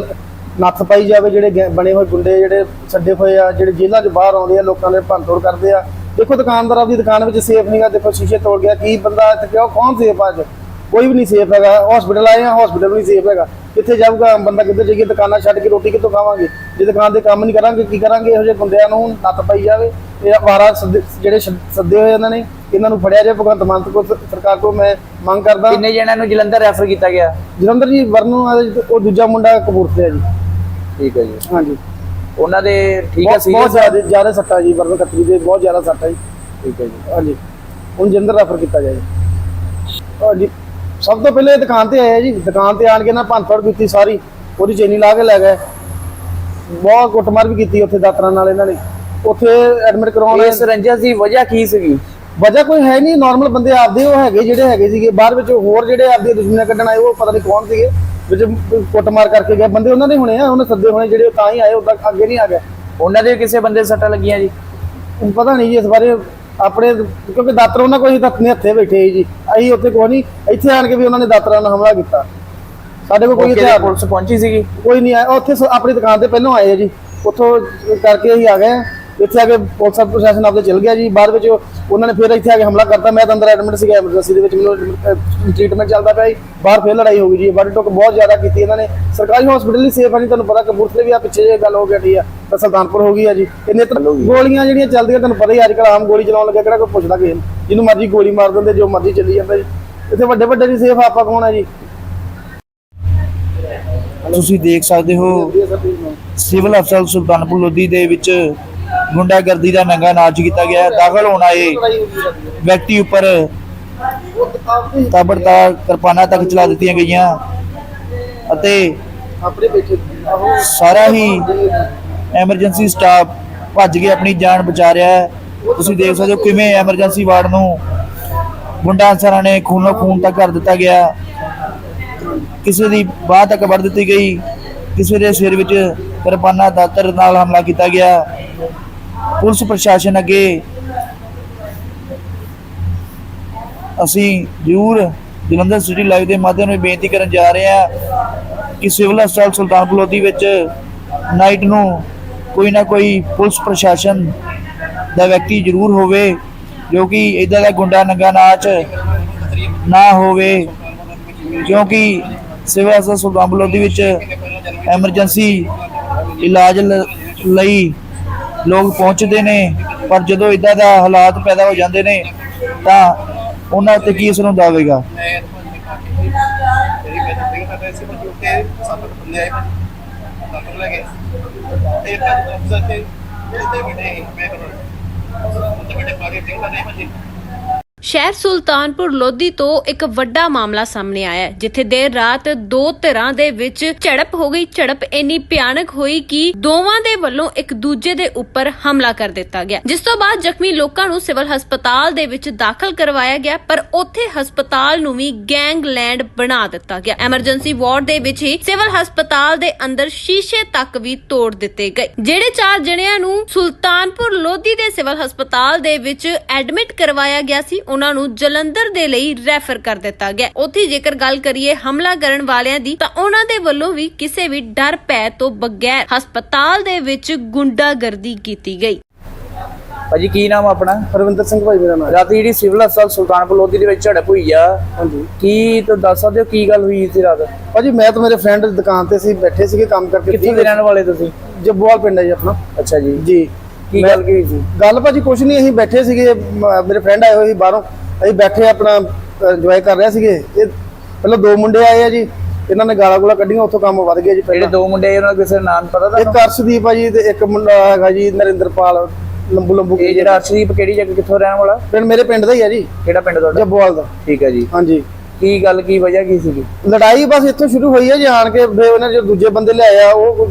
ਨੱਥ ਪਾਈ ਜਾਵੇ ਜਿਹੜੇ ਗੈ- ਬਣੇ ਹੋਏ ਗੁੰਡੇ ਜਿਹੜੇ ਛੱਡੇ ਹੋਏ ਆ ਜਿਹੜੇ ਜੇਲ੍ਹਾਂ 'ਚ ਬਾਹਰ ਆਉਂਦੇ ਆ ਲੋਕਾਂ ਦੇ ਭੰਨਤੋੜ ਕਰਦੇ ਆ। ਦੇਖੋ ਦੁਕਾਨਦਾਰ ਆਪਦੀ ਦੁਕਾਨ ਵਿੱਚ ਸੇਫ ਨਹੀਂਗਾ ਦੇਖੋ ਸ਼ੀਸ਼ੇ ਤੋੜ ਗਿਆ ਕੀ ਬੰਦਾ ਇੱਥੇ ਕਿਉਂ ਕੌਣ ਸੇਫ ਆ ਅੱਜ? ਕੋਈ ਵੀ ਨਹੀਂ ਸੇਫ ਹੈਗਾ ਹਸਪੀਟਲ ਆਏ ਆ ਹਸਪੀਟਲ ਵੀ ਨਹੀਂ ਸੇਫ ਹੈਗਾ। ਕਿੱਥੇ ਜਾਊਗਾ ਬੰਦਾ ਕਿੱਧਰ ਜਾਈਏ ਦੁਕਾਨਾਂ ਛੱਡ ਕੇ ਰੋਟੀ ਕਿੱਥੋਂ ਖਾਵਾਂਗੇ? ਜੇ ਦੁਕਾਨ ਦੇ ਕੰਮ ਨਹੀਂ ਕਰਾਂਗੇ ਕੀ ਕਰਾਂਗੇ? ਇਹੋ ਜਿਹੇ ਗੁੰਡਿਆਂ ਨੂੰ ਨੱਥ ਪਾਈ ਜਾਵੇ ਇਹ ਵਾਰਾ ਸੱਦੇ- ਜਿਹੜੇ ਸੱਦੇ ਹੋਏ ਇਹਨਾਂ ਨੇ ਇਹਨਾਂ ਨੂੰ ਫੜਿਆ ਜਾਏ ਭਗਵੰਤ ਮਾਨ ਤੋਂ ਸਰਕਾਰ ਕੋਲ ਮੈਂ ਮੰਗ ਕਰਦਾ। ਕਿੰਨੇ ਜਣਿਆਂ ਨੂੰ ਜਲੰਧਰ ਰੈਫਰ ਕੀਤਾ ਗਿਆ? ਜਲੰਧਰ ਜੀ ਵਰਨੋਂ ਆ ਜੀ, ਉਹ ਦੂਜਾ ਮੁੰਡਾ ਕਪੂਰਥਲੇ ਆ ਜੀ। ਠੀਕ ਹੈ ਜੀ। ਹਾਂਜੀ। ਉਹਨਾਂ ਦੇ ਠੀਕ ਹੈ ਬਹੁਤ- ਸੀ ਬਹੁਤ ਜ਼ਿਆਦਾ ਜ਼ਿਆਦਾ ਸੱਟਾ ਜੀ ਵਰਨੋਂ ਖੱਤਰੀ ਦੇ ਬਹੁਤ ਜ਼ਿਆਦਾ ਸੱਟਾ ਜੀ। ਠੀਕ ਹੈ ਜੀ। ਹਾਂਜੀ। ਹੁਣ ਜਲੰਧਰ ਰੈਫਰ ਕੀਤਾ ਜਾਏ। ਹਾਂਜੀ। ਸਭ ਤੋਂ ਪਹਿਲੇ ਦੁਕਾਨ ਤੇ ਆਏ ਆ ਜੀ। ਦੁਕਾਨ ਤੇ ਆਣ ਕੇ ਨਾ ਭੰਨਤੋੜ ਕੀਤੀ ਸਾਰੀ। ਉਹਦੀ ਚੇਨੀ ਲਾ ਕੇ ਲੈ ਗਏ। ਬਹੁਤ ਕੁੱਟਮਾਰ ਵੀ ਕੀਤੀ ਉੱਥੇ ਦਾਤਰਾਂ ਨਾਲ ਇਹਨਾਂ ਨੇ। ਉੱਥੇ ਐਡਮਿਟ ਕਰਵਾਉਣਾ ਇਸ ਰੰਜਸ ਦੀ ਵਜ੍ਹਾ ਕੀ ਸੀਗੀ? ਵਜ੍ਹਾ ਕੋਈ ਹੈ ਨਹੀਂ। ਨਾਰਮਲ ਬੰਦੇ ਆਪਦੇ ਉਹ ਹੈਗੇ ਜਿਹੜੇ ਹੈਗੇ ਸੀਗੇ। ਬਾਹਰ ਵਿੱਚ ਹੋਰ ਜਿਹੜੇ ਆਪਦੇ ਦੁਸ਼ਮਣਾਂ ਕੱਢਣ ਆਏ ਉਹ ਪਤਾ ਨਹੀਂ ਕੌਣ ਸੀਗੇ। ਵਿੱਚ ਕੁੱਟਮਾਰ ਕਰਕੇ ਗਏ। ਬੰਦੇ ਉਹਨਾਂ ਦੇ ਹੋਣੇ ਆ ਉਹਨੇ ਸੱਦੇ ਹੋਣੇ ਜਿਹੜੇ ਤਾਂ ਹੀ ਆਏ ਉਦਾਂ ਅੱਗੇ ਨਹੀਂ ਆ ਗਏ। ਉਹਨਾਂ ਦੇ ਕਿਸੇ ਬੰਦੇ ਸੱਟਾਂ ਲੱਗੀਆਂ ਜੀ? ਹੁਣ ਪਤਾ ਨਹੀਂ ਜੀ ਇਸ ਬਾਰੇ ਆਪਣੇ ਕਿਉਂਕਿ ਦਾਤਰ ਉਹਨਾਂ ਕੋਈ ਆਪਣੇ ਹੱਥੇ ਬੈਠੇ ਜੀ। ਅਸੀਂ ਉੱਥੇ ਕੋਈ ਨਹੀਂ ਇੱਥੇ ਆਣ ਕੇ ਵੀ ਉਹਨਾਂ ਨੇ ਦਾਤਰਾਂ ਨਾਲ ਹਮਲਾ ਕੀਤਾ। ਸਾਡੇ ਕੋਲ ਕੋਈ ਹਥਿਆਰ ਪੁਲਿਸ ਪਹੁੰਚੀ ਸੀਗੀ? ਕੋਈ ਨਹੀਂ ਆਇਆ। ਉੱਥੇ ਆਪਣੀ ਦੁਕਾਨ ਤੇ ਪਹਿਲਾਂ ਆਏ ਆ ਜੀ। ਉੱਥੋਂ ਕਰਕੇ ਅਸੀਂ ਆ ਗਏ। ਇੱਥੇ ਆ ਕੇ ਪੁਲਿਸ ਪ੍ਰਸ਼ਾਸਨ ਆਪਦੇ ਚਲ ਗਿਆ ਜੀ। ਬਾਅਦ ਵਿੱਚ ਉਹਨਾਂ ਨੇ ਫਿਰ ਇੱਥੇ ਆ ਕੇ ਹਮਲਾ ਕਰਤਾ। ਮੈਂ ਤਾਂ ਅੰਦਰ ਐਡਮਿਟ ਸੀਗਾ ਐਮਰਜੈਂਸੀ ਦੇ ਵਿੱਚ। ਮੈਨੂੰ ਟ੍ਰੀਟਮੈਂਟ ਚੱਲਦਾ ਪਿਆ ਜੀ। ਬਾਹਰ ਫਿਰ ਲੜਾਈ ਹੋ ਗਈ ਜੀ। ਬਾਡੀ ਟੋਕ ਬਹੁਤ ਜ਼ਿਆਦਾ ਕੀਤੀ ਇਹਨਾਂ ਨੇ। ਸਰਕਾਰੀ ਹਸਪੀਟਲ ਹੀ ਸੇਫ ਨਹੀਂ ਤੁਹਾਨੂੰ ਪਤਾ ਕਪੂਰਥਲੇ ਵੀ ਆ ਪਿੱਛੇ ਜੇ ਗੱਲ ਹੋ ਗਈ ਆ। ਤਾਂ ਸੁਲਤਾਨਪੁਰ ਹੋ ਗਈ ਆ ਜੀ। ਇੰਨੇ ਤਾਂ ਗੋਲੀਆਂ ਜਿਹੜੀਆਂ ਚੱਲਦੀਆਂ ਤੁਹਾਨੂੰ ਪਤਾ ਹੀ ਅੱਜ ਕੱਲ੍ਹ ਆਮ ਗੋਲੀ ਚਲਾਉਣ ਲੱਗਿਆ ਕਿਹੜਾ ਕੋਈ ਪੁੱਛਦਾ ਕਿਸੇ ਨੂੰ। ਜਿਹਨੂੰ ਮਰਜ਼ੀ ਗੋਲੀ ਮਾਰ ਦਿੰਦੇ ਜੋ ਮਰਜ਼ੀ ਚੱਲੀ ਜਾਂਦਾ ਜੀ। ਇੱਥੇ ਵੱਡੇ ਵੱਡੇ ਦੀ ਸੇਫ ਆਪਾਂ ਕੌਣ ਆ ਜੀ? ਤੁਸੀਂ ਦੇਖ ਸਕਦੇ ਹੋ ਸਿਵਲ ਹਸਪਤਾਲ ਸੁਲਤਾਨਪੁਰ ਲੋਧੀ ਦੇ ਵਿੱਚ ਗੁੰਡਾਗਰਦੀ ਦਾ ਨੰਗਾ ਨਾਚ ਕੀਤਾ ਗਿਆ ਹੈ। ਦਾਖਲ ਹੋਣ ਆਏ ਵਿਅਕਤੀ ਉੱਪਰ ਤਾਬੜਤਾਬ ਕਿਰਪਾਨਾਂ ਤੱਕ ਚਲਾ ਦਿੱਤੀਆਂ ਗਈਆਂ ਅਤੇ ਆਪਣੇ ਬੈਠੇ ਆਹੋ ਸਾਰਾ ਹੀ ਐਮਰਜੈਂਸੀ ਸਟਾਫ ਭੱਜ ਕੇ ਆਪਣੀ ਜਾਨ ਬਚਾ ਰਿਹਾ ਹੈ। ਤੁਸੀਂ ਦੇਖ ਸਕਦੇ ਹੋ ਕਿਵੇਂ ਐਮਰਜੈਂਸੀ ਵਾਰਡ ਨੂੰ ਗੁੰਡਾ ਅਨਸਰਾਂ ਨੇ ਖੂਨੋ ਖੂਨ ਤੱਕ ਕਰ ਦਿੱਤਾ ਗਿਆ। ਕਿਸੇ ਦੀ ਬਾਹ ਤੱਕ ਵੜ ਦਿੱਤੀ ਗਈ। ਕਿਸੇ ਦੇ ਸਿਰ ਵਿੱਚ ਕਿਰਪਾਨਾਂ ਦਾਤਰ ਨਾਲ ਹਮਲਾ ਕੀਤਾ ਗਿਆ। ਪੁਲਿਸ ਪ੍ਰਸ਼ਾਸਨ ਅੱਗੇ ਅਸੀਂ ਜ਼ਰੂਰ ਜਲੰਧਰ ਸਿਟੀ ਲਾਈਵ ਦੇ ਮਾਧਿਅਮ ਨਾਲ ਬੇਨਤੀ ਕਰਨ ਜਾ ਰਹੇ ਹਾਂ ਕਿ ਸਿਵਲ ਹਸਪਤਾਲ ਸੁਲਤਾਨਪੁਰ ਲੋਧੀ ਵਿੱਚ ਨਾਈਟ ਨੂੰ ਕੋਈ ਨਾ ਕੋਈ ਪੁਲਿਸ ਪ੍ਰਸ਼ਾਸਨ ਦਾ ਵਿਅਕਤੀ ਜ਼ਰੂਰ ਹੋਵੇ, ਜੋ ਕਿ ਇਦਾਂ ਦਾ ਗੁੰਡਾ ਨੰਗਾ ਨਾਚ ਨਾ ਹੋਵੇ, ਕਿਉਂਕਿ ਸਿਵਲ ਹਸਪਤਾਲ ਸੁਲਤਾਨਪੁਰ ਲੋਧੀ ਵਿੱਚ ਐਮਰਜੈਂਸੀ ਇਲਾਜ ਲ- ਲਈ ਲੋਕ ਪਹੁੰਚਦੇ ਨੇ, ਪਰ ਜਦੋਂ ਇਦਾਂ ਦਾ ਹਾਲਾਤ ਪੈਦਾ ਹੋ ਜਾਂਦੇ ਨੇ, ਤਾਂ ਉਹਨਾਂ ਤੇ ਕੀ ਅਸਰ ਹੁੰਦਾ ਹੋਵੇਗਾ? ਤੇ ਇੱਕ ਅਫਸਰ ਤੇ ਉਹਦੇ ਬੇਟੇ ਮੈਂ ਕਰਦਾ ਉਹਦੇ ਬੇਟੇ ਪਾਰੀ ਟਿੰਗ ਕਰ ਰਹੇ ਸ਼ਹਿਰ ਸੁਲਤਾਨਪੁਰ ਲੋਧੀ ਤੋਂ ਇੱਕ ਵੱਡਾ ਮਾਮਲਾ ਸਾਹਮਣੇ ਆਇਆ ਹੈ, ਜਿੱਥੇ ਦੇਰ ਰਾਤ ਦੋ ਧਿਰਾਂ ਦੇ ਵਿੱਚ ਝੜਪ ਹੋ ਗਈ। ਝੜਪ ਇੰਨੀ ਭਿਆਨਕ ਹੋਈ ਕਿ ਦੋਵਾਂ ਦੇ ਵੱਲੋਂ ਇੱਕ ਦੂਜੇ ਦੇ ਉੱਪਰ ਹਮਲਾ ਕਰ ਦਿੱਤਾ ਗਿਆ। ਜਿਸ ਤੋਂ ਬਾਅਦ ਜ਼ਖਮੀ ਲੋਕਾਂ ਨੂੰ ਸਿਵਲ ਹਸਪਤਾਲ ਦੇ ਵਿੱਚ ਦਾਖਲ ਕਰਵਾਇਆ ਗਿਆ ਪਰ ਉੱਥੇ ਹਸਪਤਾਲ ਨੂੰ ਵੀ ਗੈਂਗਲੈਂਡ ਬਣਾ ਦਿੱਤਾ ਗਿਆ। ਐਮਰਜੈਂਸੀ ਵਾਰਡ ਦੇ ਵਿੱਚ ਹੀ ਸਿਵਲ ਹਸਪਤਾਲ ਦੇ ਅੰਦਰ ਸ਼ੀਸ਼ੇ ਤੱਕ ਵੀ ਤੋੜ ਦਿੱਤੇ ਗਏ। ਜਿਹੜੇ ਚਾਰ ਜਣਿਆਂ ਨੂੰ ਸੁਲਤਾਨਪੁਰ ਲੋਧੀ ਦੇ ਸਿਵਲ ਹਸਪਤਾਲ ਦੇ ਵਿੱਚ ਐਡਮਿਟ ਕਰਵਾਇਆ ਗਿਆ ਸੀ ਉਹਨਾਂ ਨੂੰ ਜਲੰਧਰ ਦੇ ਲਈ ਰੈਫਰ ਕਰ ਦਿੱਤਾ ਗਿਆ। ਉੱਥੇ ਜੇਕਰ ਗੱਲ ਕਰੀਏ ਹਮਲਾ ਕਰਨ ਵਾਲਿਆਂ ਦੀ ਤਾਂ ਉਹਨਾਂ ਦੇ ਵੱਲੋਂ ਵੀ ਕਿਸੇ ਵੀ ਡਰ ਭੈ ਤੋਂ ਬਗੈਰ ਹਸਪਤਾਲ ਦੇ ਵਿੱਚ ਗੁੰਡਾਗਰਦੀ ਕੀਤੀ ਗਈ। ਭਾਜੀ ਕੀ ਨਾਮ ਆਪਣਾ? ਰਵਿੰਦਰ ਸਿੰਘ ਭਾਈ ਮੇਰਾ ਨਾਮ। ਰਾਤੀ ਜਿਹੜੀ ਸਿਵਲ ਹਸਪਤਾਲ ਸੁਲਤਾਨਪੁਰ ਲੋਧੀ ਦੇ ਵਿੱਚ ਝੜਪ ਹੋਈ ਆ ਹਾਂਜੀ। ਕੀ ਤੁਸੀਂ ਦੱਸ ਸਕਦੇ ਹੋ ਕੀ ਗੱਲ ਹੋਈ ਸੀ ਰਾਤ? ਭਾਜੀ ਮੈਂ ਤੇ ਮੇਰੇ ਫਰੈਂਡ ਦੁਕਾਨ ਤੇ ਸੀ ਬੈਠੇ ਸੀਗੇ ਕੰਮ ਕਰਕੇ ਕਿੱਥੋਂ ਦੇ ਰਹਿਣ ਵਾਲੇ ਤੁਸੀਂ? ਜੱਬੋਵਾਲ ਪਿੰਡ ਹੈ ਜੀ ਆਪਣਾ। ਅੱਛਾ ਜੀ। ਜੀ। ਕੀ ਗੱਲ ਕੀ ਸੀ? ਗੱਲ ਭਾਜੀ ਕੁਛ ਨਹੀਂ ਅਸੀਂ ਬੈਠੇ ਸੀਗੇ ਮ- ਮੇਰੇ ਫਰੈਂਡ ਆਏ ਹੋਏ ਸੀ ਬਾਹਰੋਂ। ਅਸੀਂ ਬੈਠੇ ਆਪਣਾ ਇੰਜੋਏ ਕਰ ਰਹੇ ਸੀਗੇ। ਇਹ ਪਹਿਲਾਂ ਦੋ ਮੁੰਡੇ ਆਏ ਆ ਜੀ ਇਹਨਾਂ ਨੇ ਗਾਲਾਂ ਗੂਲਾਂ ਕੱਢੀਆਂ ਉੱਥੋਂ ਕੰਮ ਵੱਧ ਗਿਆ ਜੀ ਜਿਹੜੇ ਪਹਿਲਾਂ। ਦੋ ਮੁੰਡੇ ਉਹਨਾਂ ਦਾ ਕਿਸੇ ਦਾ ਨਾਮ ਪਤਾ ਇੱਕ ਤੁਹਾਨੂੰ? ਅਰਸ਼ਦੀਪ ਆ ਜੀ ਤੇ ਇੱਕ ਮੁੰਡਾ ਹੈਗਾ ਜੀ ਨਰਿੰਦਰਪਾਲ ਲੰਬੂ ਲੰਬੂ ਇਹ ਜਿਹੜਾ ਅਰਸ਼ਦੀਪ ਕਿਹੜੀ ਜਗ੍ਹਾ ਕਿੱਥੋਂ ਰਹਿਣ ਵਾਲਾ? ਪਿੰਡ ਮੇਰੇ ਪਿੰਡ ਦਾ ਹੀ ਆ ਜੀ। ਕਿਹੜਾ ਪਿੰਡ ਤੁਹਾਡਾ? ਜੱਬੋਵਾਲ ਦਾ। ਠੀਕ ਹੈ ਜੀ। ਹਾਂਜੀ। ਕੀ ਗੱਲ ਕੀ ਵਜ੍ਹਾ ਕੀ ਸੀਗੀ? ਲੜਾਈ ਬਸ ਇੱਥੋਂ ਸ਼ੁਰੂ ਹੋਈ ਹੈ ਜੀ ਆਣ ਕੇ ਫਿਰ ਉਹਨਾਂ ਜੋ ਦੂਜੇ ਬੰਦੇ ਲਿਆਏ ਆ ਉਹ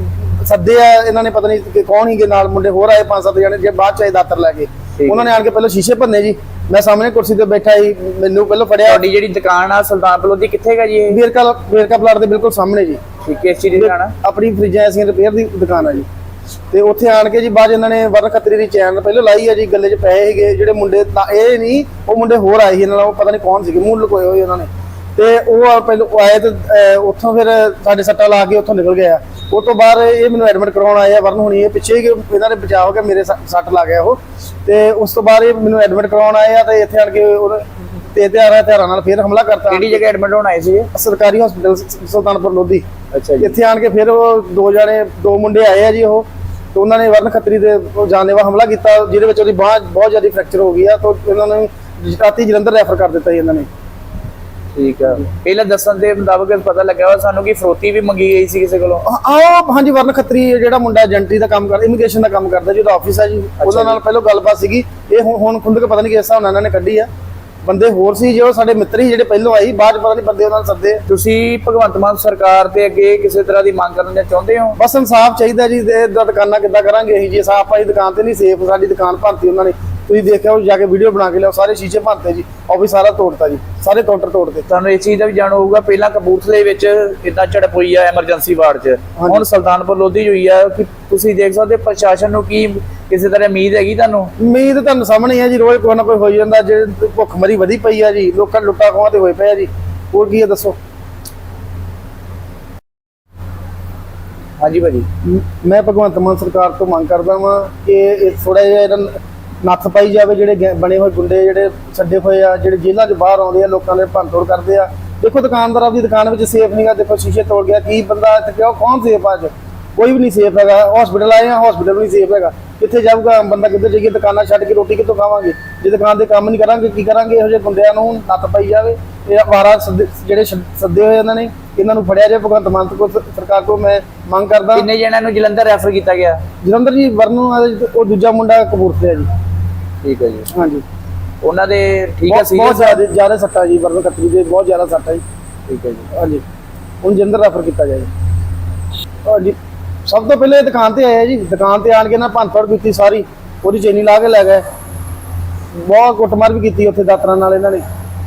ਸੱਦੇ ਆ ਇਹਨਾਂ ਨੇ ਪਤਾ ਨਹੀਂ ਕਿ ਕੌਣ ਹੀਗੇ ਨਾਲ ਮੁੰਡੇ ਹੋਰ ਆਏ ਪੰਜ ਸੱਤ ਜਣੇ ਜੇ ਬਾਅਦ ਚ ਆਏ ਦਾਤਰ ਲੈ ਕੇ। ਹੈ। ਉਹਨਾਂ ਨੇ ਆਣ ਕੇ ਪਹਿਲਾਂ ਸ਼ੀਸ਼ੇ ਭੰਨੇ ਜੀ। ਮੈਂ ਸਾਹਮਣੇ ਕੁਰਸੀ ਤੇ ਬੈਠਾ ਸੀ ਮੈਨੂੰ ਪਹਿਲਾਂ ਫੜਿਆ। ਤੁਹਾਡੀ ਜਿਹੜੀ ਦੁਕਾਨ ਆ ਸੁਲਤਾਨਪੁਰ ਲੋਧੀ ਕਿੱਥੇ ਹੈਗਾ ਜੀ ਇਹ? ਵੇਰਕਾ ਵੇਰਕਾ ਪਲਾਟ ਦੇ ਬਿਲਕੁਲ ਸਾਹਮਣੇ ਜੀ। ਠੀਕ ਹੈ ਚੀਜ਼ ਦੀ ਦੁਕਾਨ ਆ? ਆਪਣੀ ਫਰਿੱਜਾਂ ਐਸੀਆਂ ਰਿਪੇਅਰ ਦੀ ਦੁਕਾਨ ਆ ਜੀ। ਤੇ ਉੱਥੇ ਆਣ ਕੇ ਜੀ ਬਾਅਦ ਇਹਨਾਂ ਨੇ ਵਰਨ ਖੱਤਰੀ ਦੀ ਚੈਨ ਪਹਿਲਾਂ ਲਾਈ ਆ ਜੀ ਗੱਲੇ 'ਚ ਪਏ ਸੀਗੇ। ਜਿਹੜੇ ਮੁੰਡੇ ਤਾਂ ਇਹ ਨਹੀਂ ਉਹ ਮੁੰਡੇ ਹੋਰ ਆਏ ਸੀ ਇਹਨਾਂ ਨਾਲ ਉਹ ਪਤਾ ਨਹੀਂ ਕੌਣ ਸੀਗੇ ਮੂੰਹ ਲੁਕੋਏ ਹੋਏ ਉਹਨਾਂ ਨੇ। ਤੇ ਉਹ ਪਹਿਲਾਂ ਆਏ ਤੇ ਉੱਥੋਂ ਫਿਰ ਸਾਡੇ ਸੱਟਾ ਲਾ ਕੇ ਉੱਥੋਂ ਨਿਕਲ ਗਿਆ ਉਹ ਤੋਂ ਬਾਅਦ ਇਹ ਮੈਨੂੰ ਐਡਮਿਟ ਕਰਾਉਣ ਆਏ ਆ ਵਰਨ ਹੁਣੀ ਇਹ ਪਿੱਛੇ ਹੀ ਇਹਨਾਂ ਨੇ ਬਚਾਅ ਹੋ ਕੇ ਮੇਰੇ ਸੱਟ ਸੱਟ ਲੱਗ ਗਿਆ ਉਹ। ਤੇ ਉਸ ਤੋਂ ਬਾਅਦ ਇਹ ਮੈਨੂੰ ਐਡਮਿਟ ਕਰਾਉਣ ਆਏ ਆ ਤੇ ਇੱਥੇ ਆਣ ਕੇ ਉਹ ਤੇ ਹਥਿਆਰਾਂ ਹਥਿਆਰਾਂ ਨਾਲ ਫਿਰ ਹਮਲਾ ਕਰਤਾ। ਕਿਹੜੀ ਜਗ੍ਹਾ ਐਡਮਿਟ ਹੋਣ ਆਏ ਸੀ ਇਹ? ਸਰਕਾਰੀ ਹਸਪੀਟਲ ਸੁਲਤਾਨਪੁਰ ਲੋਧੀ। ਅੱਛਾ ਜੀ। ਇੱਥੇ ਆਣ ਕੇ ਫਿਰ ਉਹ ਦੋ ਜਣੇ ਦੋ ਮੁੰਡੇ ਆਏ ਆ ਜੀ ਉਹ। ਤੇ ਉਹਨਾਂ ਨੇ ਵਰਨ ਖੱਤਰੀ ਦੇ ਉਹ ਜਾਨਲੇਵਾ ਹਮਲਾ ਕੀਤਾ ਜਿਹਦੇ ਵਿੱਚ ਉਹਦੀ ਬਾਂਹ ਬਹੁਤ ਜ਼ਿਆਦਾ ਫ੍ਰੈਕਚਰ ਹੋ ਗਈ ਆ ਤਾਂ ਇਹਨਾਂ ਨੂੰ ਰਾਤੀ ਜਲੰਧਰ ਰੈਫਰ ਕਰ ਦਿੱਤਾ ਜੀ ਇਹਨਾਂ ਨੇ। ਠੀਕ ਆ। ਪਹਿਲਾਂ ਦੱਸਣ ਦੇ ਮੁਤਾਬਕ ਪਤਾ ਲੱਗਿਆ ਵਾ ਸਾਨੂੰ ਕਿ ਫਰੋਤੀ ਵੀ ਮੰਗੀ ਗਈ ਸੀ ਕਿਸੇ ਕੋਲੋਂ। ਆਹ ਹਾਂਜੀ ਵਰਨ ਖੱਤਰੀ ਜਿਹੜਾ ਮੁੰਡਾ ਏਜੰਟੀ ਦਾ ਕੰਮ ਕਰਦਾ ਇਮੀਗ੍ਰੇਸ਼ਨ ਦਾ ਕੰਮ ਕਰਦਾ ਜਿਹਦਾ ਆਫਿਸ ਹੈ ਜੀ ਉਹਨਾਂ ਨਾਲ ਪਹਿਲਾਂ ਗੱਲਬਾਤ ਸੀਗੀ। ਇਹ ਹੁਣ ਹੁਣ ਖੁੰਦ ਕੇ ਪਤਾ ਨਹੀਂ ਕਿਸ ਹਿਸਾਬ ਨਾਲ ਇਹਨਾਂ ਨੇ ਕੱਢੀ ਆ। ਬੰਦੇ ਹੋਰ ਸੀ ਜੋ ਸਾਡੇ ਮਿੱਤਰ ਹੀ ਜਿਹੜੇ ਪਹਿਲਾਂ ਆਈ ਬਾਅਦ ਪਤਾ ਨਹੀਂ ਬੰਦੇ ਉਹਨਾਂ ਨੇ ਸੱਦੇ ਤੁਸੀਂ ਭਗਵੰਤ ਮਾਨ ਸਰਕਾਰ ਤੇ ਅੱਗੇ ਕਿਸੇ ਤਰ੍ਹਾਂ ਦੀ ਮੰਗ ਕਰਨ ਚਾਹੁੰਦੇ ਹੋ? ਬਸ ਇਨਸਾਫ ਚਾਹੀਦਾ ਜੀ ਦੁਕਾਨਾਂ ਕਿੱਦਾਂ ਕਰਾਂਗੇ? ਅਸੀਂ ਜੀ ਸਾਫ਼ ਆਪਣੀ ਦੁਕਾਨ ਤੇ ਨਹੀਂ ਸੇਫ ਸਾਡੀ ਦੁਕਾਨ ਭੰਤੀ ਉਹਨਾਂ ਨੇ। ਤੁਸੀਂ ਦੇਖਿਆ ਉਹ ਜਾ ਕੇ ਵੀਡੀਓ ਬਣਾ ਕੇ ਲਿਆਓ ਸਾਰੇ ਸ਼ੀਸ਼ੇ ਭੰਤੇ ਜੀ ਉਹ ਵੀ ਸਾਰਾ ਤੋੜਤਾ ਜੀ ਸਾਰੇ ਕਾਊਂਟਰ ਤੋੜਤੇ। ਤੁਹਾਨੂੰ ਇਸ ਚੀਜ਼ ਦਾ ਵੀ ਜਾਣ ਹੋਊਗਾ ਪਹਿਲਾਂ ਕਪੂਰਥਲੇ ਵਿੱਚ ਇਦਾਂ ਝੜਪ ਹੋਈ ਆ ਐਮਰਜੈਂਸੀ ਵਾਰਡ 'ਚ। ਹੁਣ ਸੁਲਤਾਨਪੁਰ ਲੋਧੀ ਹੋਈ ਆ ਕਿ ਤੁਸੀਂ ਦੇਖ ਸਕਦੇ ਹੋ ਪ੍ਰਸ਼ਾਸਨ ਨੂੰ ਕੀ ਕਿਸੇ ਤਰ੍ਹਾਂ ਉਮੀਦ ਹੈਗੀ ਤੁਹਾਨੂੰ? ਉਮੀਦ ਤੁਹਾਨੂੰ ਸਾਹਮਣੇ ਆ ਜੀ ਰੋਜ਼ ਕੋਈ ਨਾ ਕੋਈ ਹੋ ਜਾਂਦਾ ਜੇ ਭੁੱਖ ਮਰੀ ਵਧੀ ਪਈ ਆ ਜੀ ਲੋਕਾਂ ਲੁੱਟਾ ਖੋਹਾਂ ਤੇ ਹੋਏ ਪਏ ਆ ਜੀ। ਹੋਰ ਕੀ ਆ ਦੱਸੋ? ਹਾਂਜੀ ਭਾਜੀ। ਮ- ਭਗਵੰਤ ਮਾਨ ਸਰਕਾਰ ਤੋਂ ਮੰਗ ਕਰਦਾ ਵਾਂ ਕਿ ਇਹ ਥੋੜਾ ਜਿਹਾ ਇਹਨਾਂ ਨੱਥ ਪਾਈ ਜਾਵੇ ਜਿਹੜੇ ਗੈ- ਬਣੇ ਹੋਏ ਗੁੰਡੇ ਜਿਹੜੇ ਛੱਡੇ ਹੋਏ ਆ ਜਿਹੜੇ ਜੇਲ੍ਹਾਂ 'ਚ ਬਾਹਰ ਆਉਂਦੇ ਆ ਲੋਕਾਂ ਦੇ ਭੰਨਤੋੜ ਕਰਦੇ ਆ। ਦੇਖੋ ਦੁਕਾਨਦਾਰ ਆਪਦੀ ਦੁਕਾਨ ਵਿੱਚ ਸੇਫ ਨਹੀਂਗਾ ਦੇਖੋ ਸ਼ੀਸ਼ੇ ਤੋੜ ਗਿਆ ਕੀ ਬੰਦਾ ਇੱਥੇ ਕਿਉਂ ਕੌਣ ਸੇਫ ਅੱਜ? ਕੋਈ ਵੀ ਨਹੀਂ ਸੇਫ ਹੈਗਾ ਹਸਪੀਟਲ ਆਏ ਆ ਹਸਪੀਟਲ ਵੀ ਨਹੀਂ ਸੇਫ ਹੈਗਾ। ਕਿੱਥੇ ਜਾਊਗਾ ਬੰਦਾ ਕਿੱਧਰ ਜਾਈਏ ਦੁਕਾਨਾਂ ਛੱਡ ਕੇ ਰੋਟੀ ਕਿੱਥੋਂ ਖਾਵਾਂਗੇ? ਜੇ ਦੁਕਾਨ ਦੇ ਕੰਮ ਨਹੀਂ ਕਰਾਂਗੇ ਕੀ ਕਰਾਂਗੇ? ਇਹੋ ਜਿਹੇ ਬੰਦਿਆਂ ਨੂੰ ਨੱਥ ਪਾਈ ਜਾਵੇ ਇਹ ਅਖਬਾਰਾਂ ਸੱਦੇ- ਜਿਹੜੇ ਸੱਦੇ ਹੋਏ ਇਹਨਾਂ ਨੇ ਇਹਨਾਂ ਨੂੰ ਫੜਿਆ ਜਾਵੇ ਭਗਵੰਤ ਮਾਨ ਤੋਂ ਸਰਕਾਰ ਤੋਂ ਮੈਂ ਮੰਗ ਕਰਦਾ। ਕਿੰਨੇ ਜਣਿਆਂ ਨੂੰ ਜਲੰਧਰ ਰੈਫਰ ਕੀਤਾ ਗਿਆ? ਜਲੰਧਰ ਜੀ ਵਰਨੂ ਆ ਜੀ, ਉਹ ਦੂਜਾ ਮੁੰਡਾ ਕਪੂਰਥਲੇ ਆ ਜੀ। ਠੀਕ ਹੈ ਜੀ। ਹਾਂਜੀ। ਉਹਨਾਂ ਦੇ ਠੀਕ ਹੈ ਬਹੁਤ ਬਹੁਤ ਸੀਰੀਅਸ ਜ਼ਿਆਦਾ ਜ਼ਿਆਦਾ ਸੱਟਾ ਜੀ ਵਰਨੂ ਕਤਰੀ ਦੇ ਬਹੁਤ ਜ਼ਿਆਦਾ ਸੱਟਾ ਜੀ। ਠੀਕ ਹੈ ਜੀ। ਹਾਂਜੀ। ਹੁਣ ਜਲੰਧਰ ਰੈਫਰ ਕੀਤਾ ਜਾਏ। ਹਾਂਜੀ। ਸਭ ਤੋਂ ਪਹਿਲੇ ਦੁਕਾਨ ਤੇ ਆਇਆ ਜੀ। ਦੁਕਾਨ ਤੇ ਆਣ ਕੇ ਨਾ ਭੰਨਤੋੜ ਕੀਤੀ ਸਾਰੀ। ਉਹਦੀ ਚੇਨੀ ਲਾ ਕੇ ਲੈ ਗਏ। ਬਹੁਤ ਕੁੱਟਮਾਰ ਵੀ ਕੀਤੀ ਉੱਥੇ ਦਾਤਰਾਂ ਨਾਲ ਇਹਨਾਂ ਨੇ।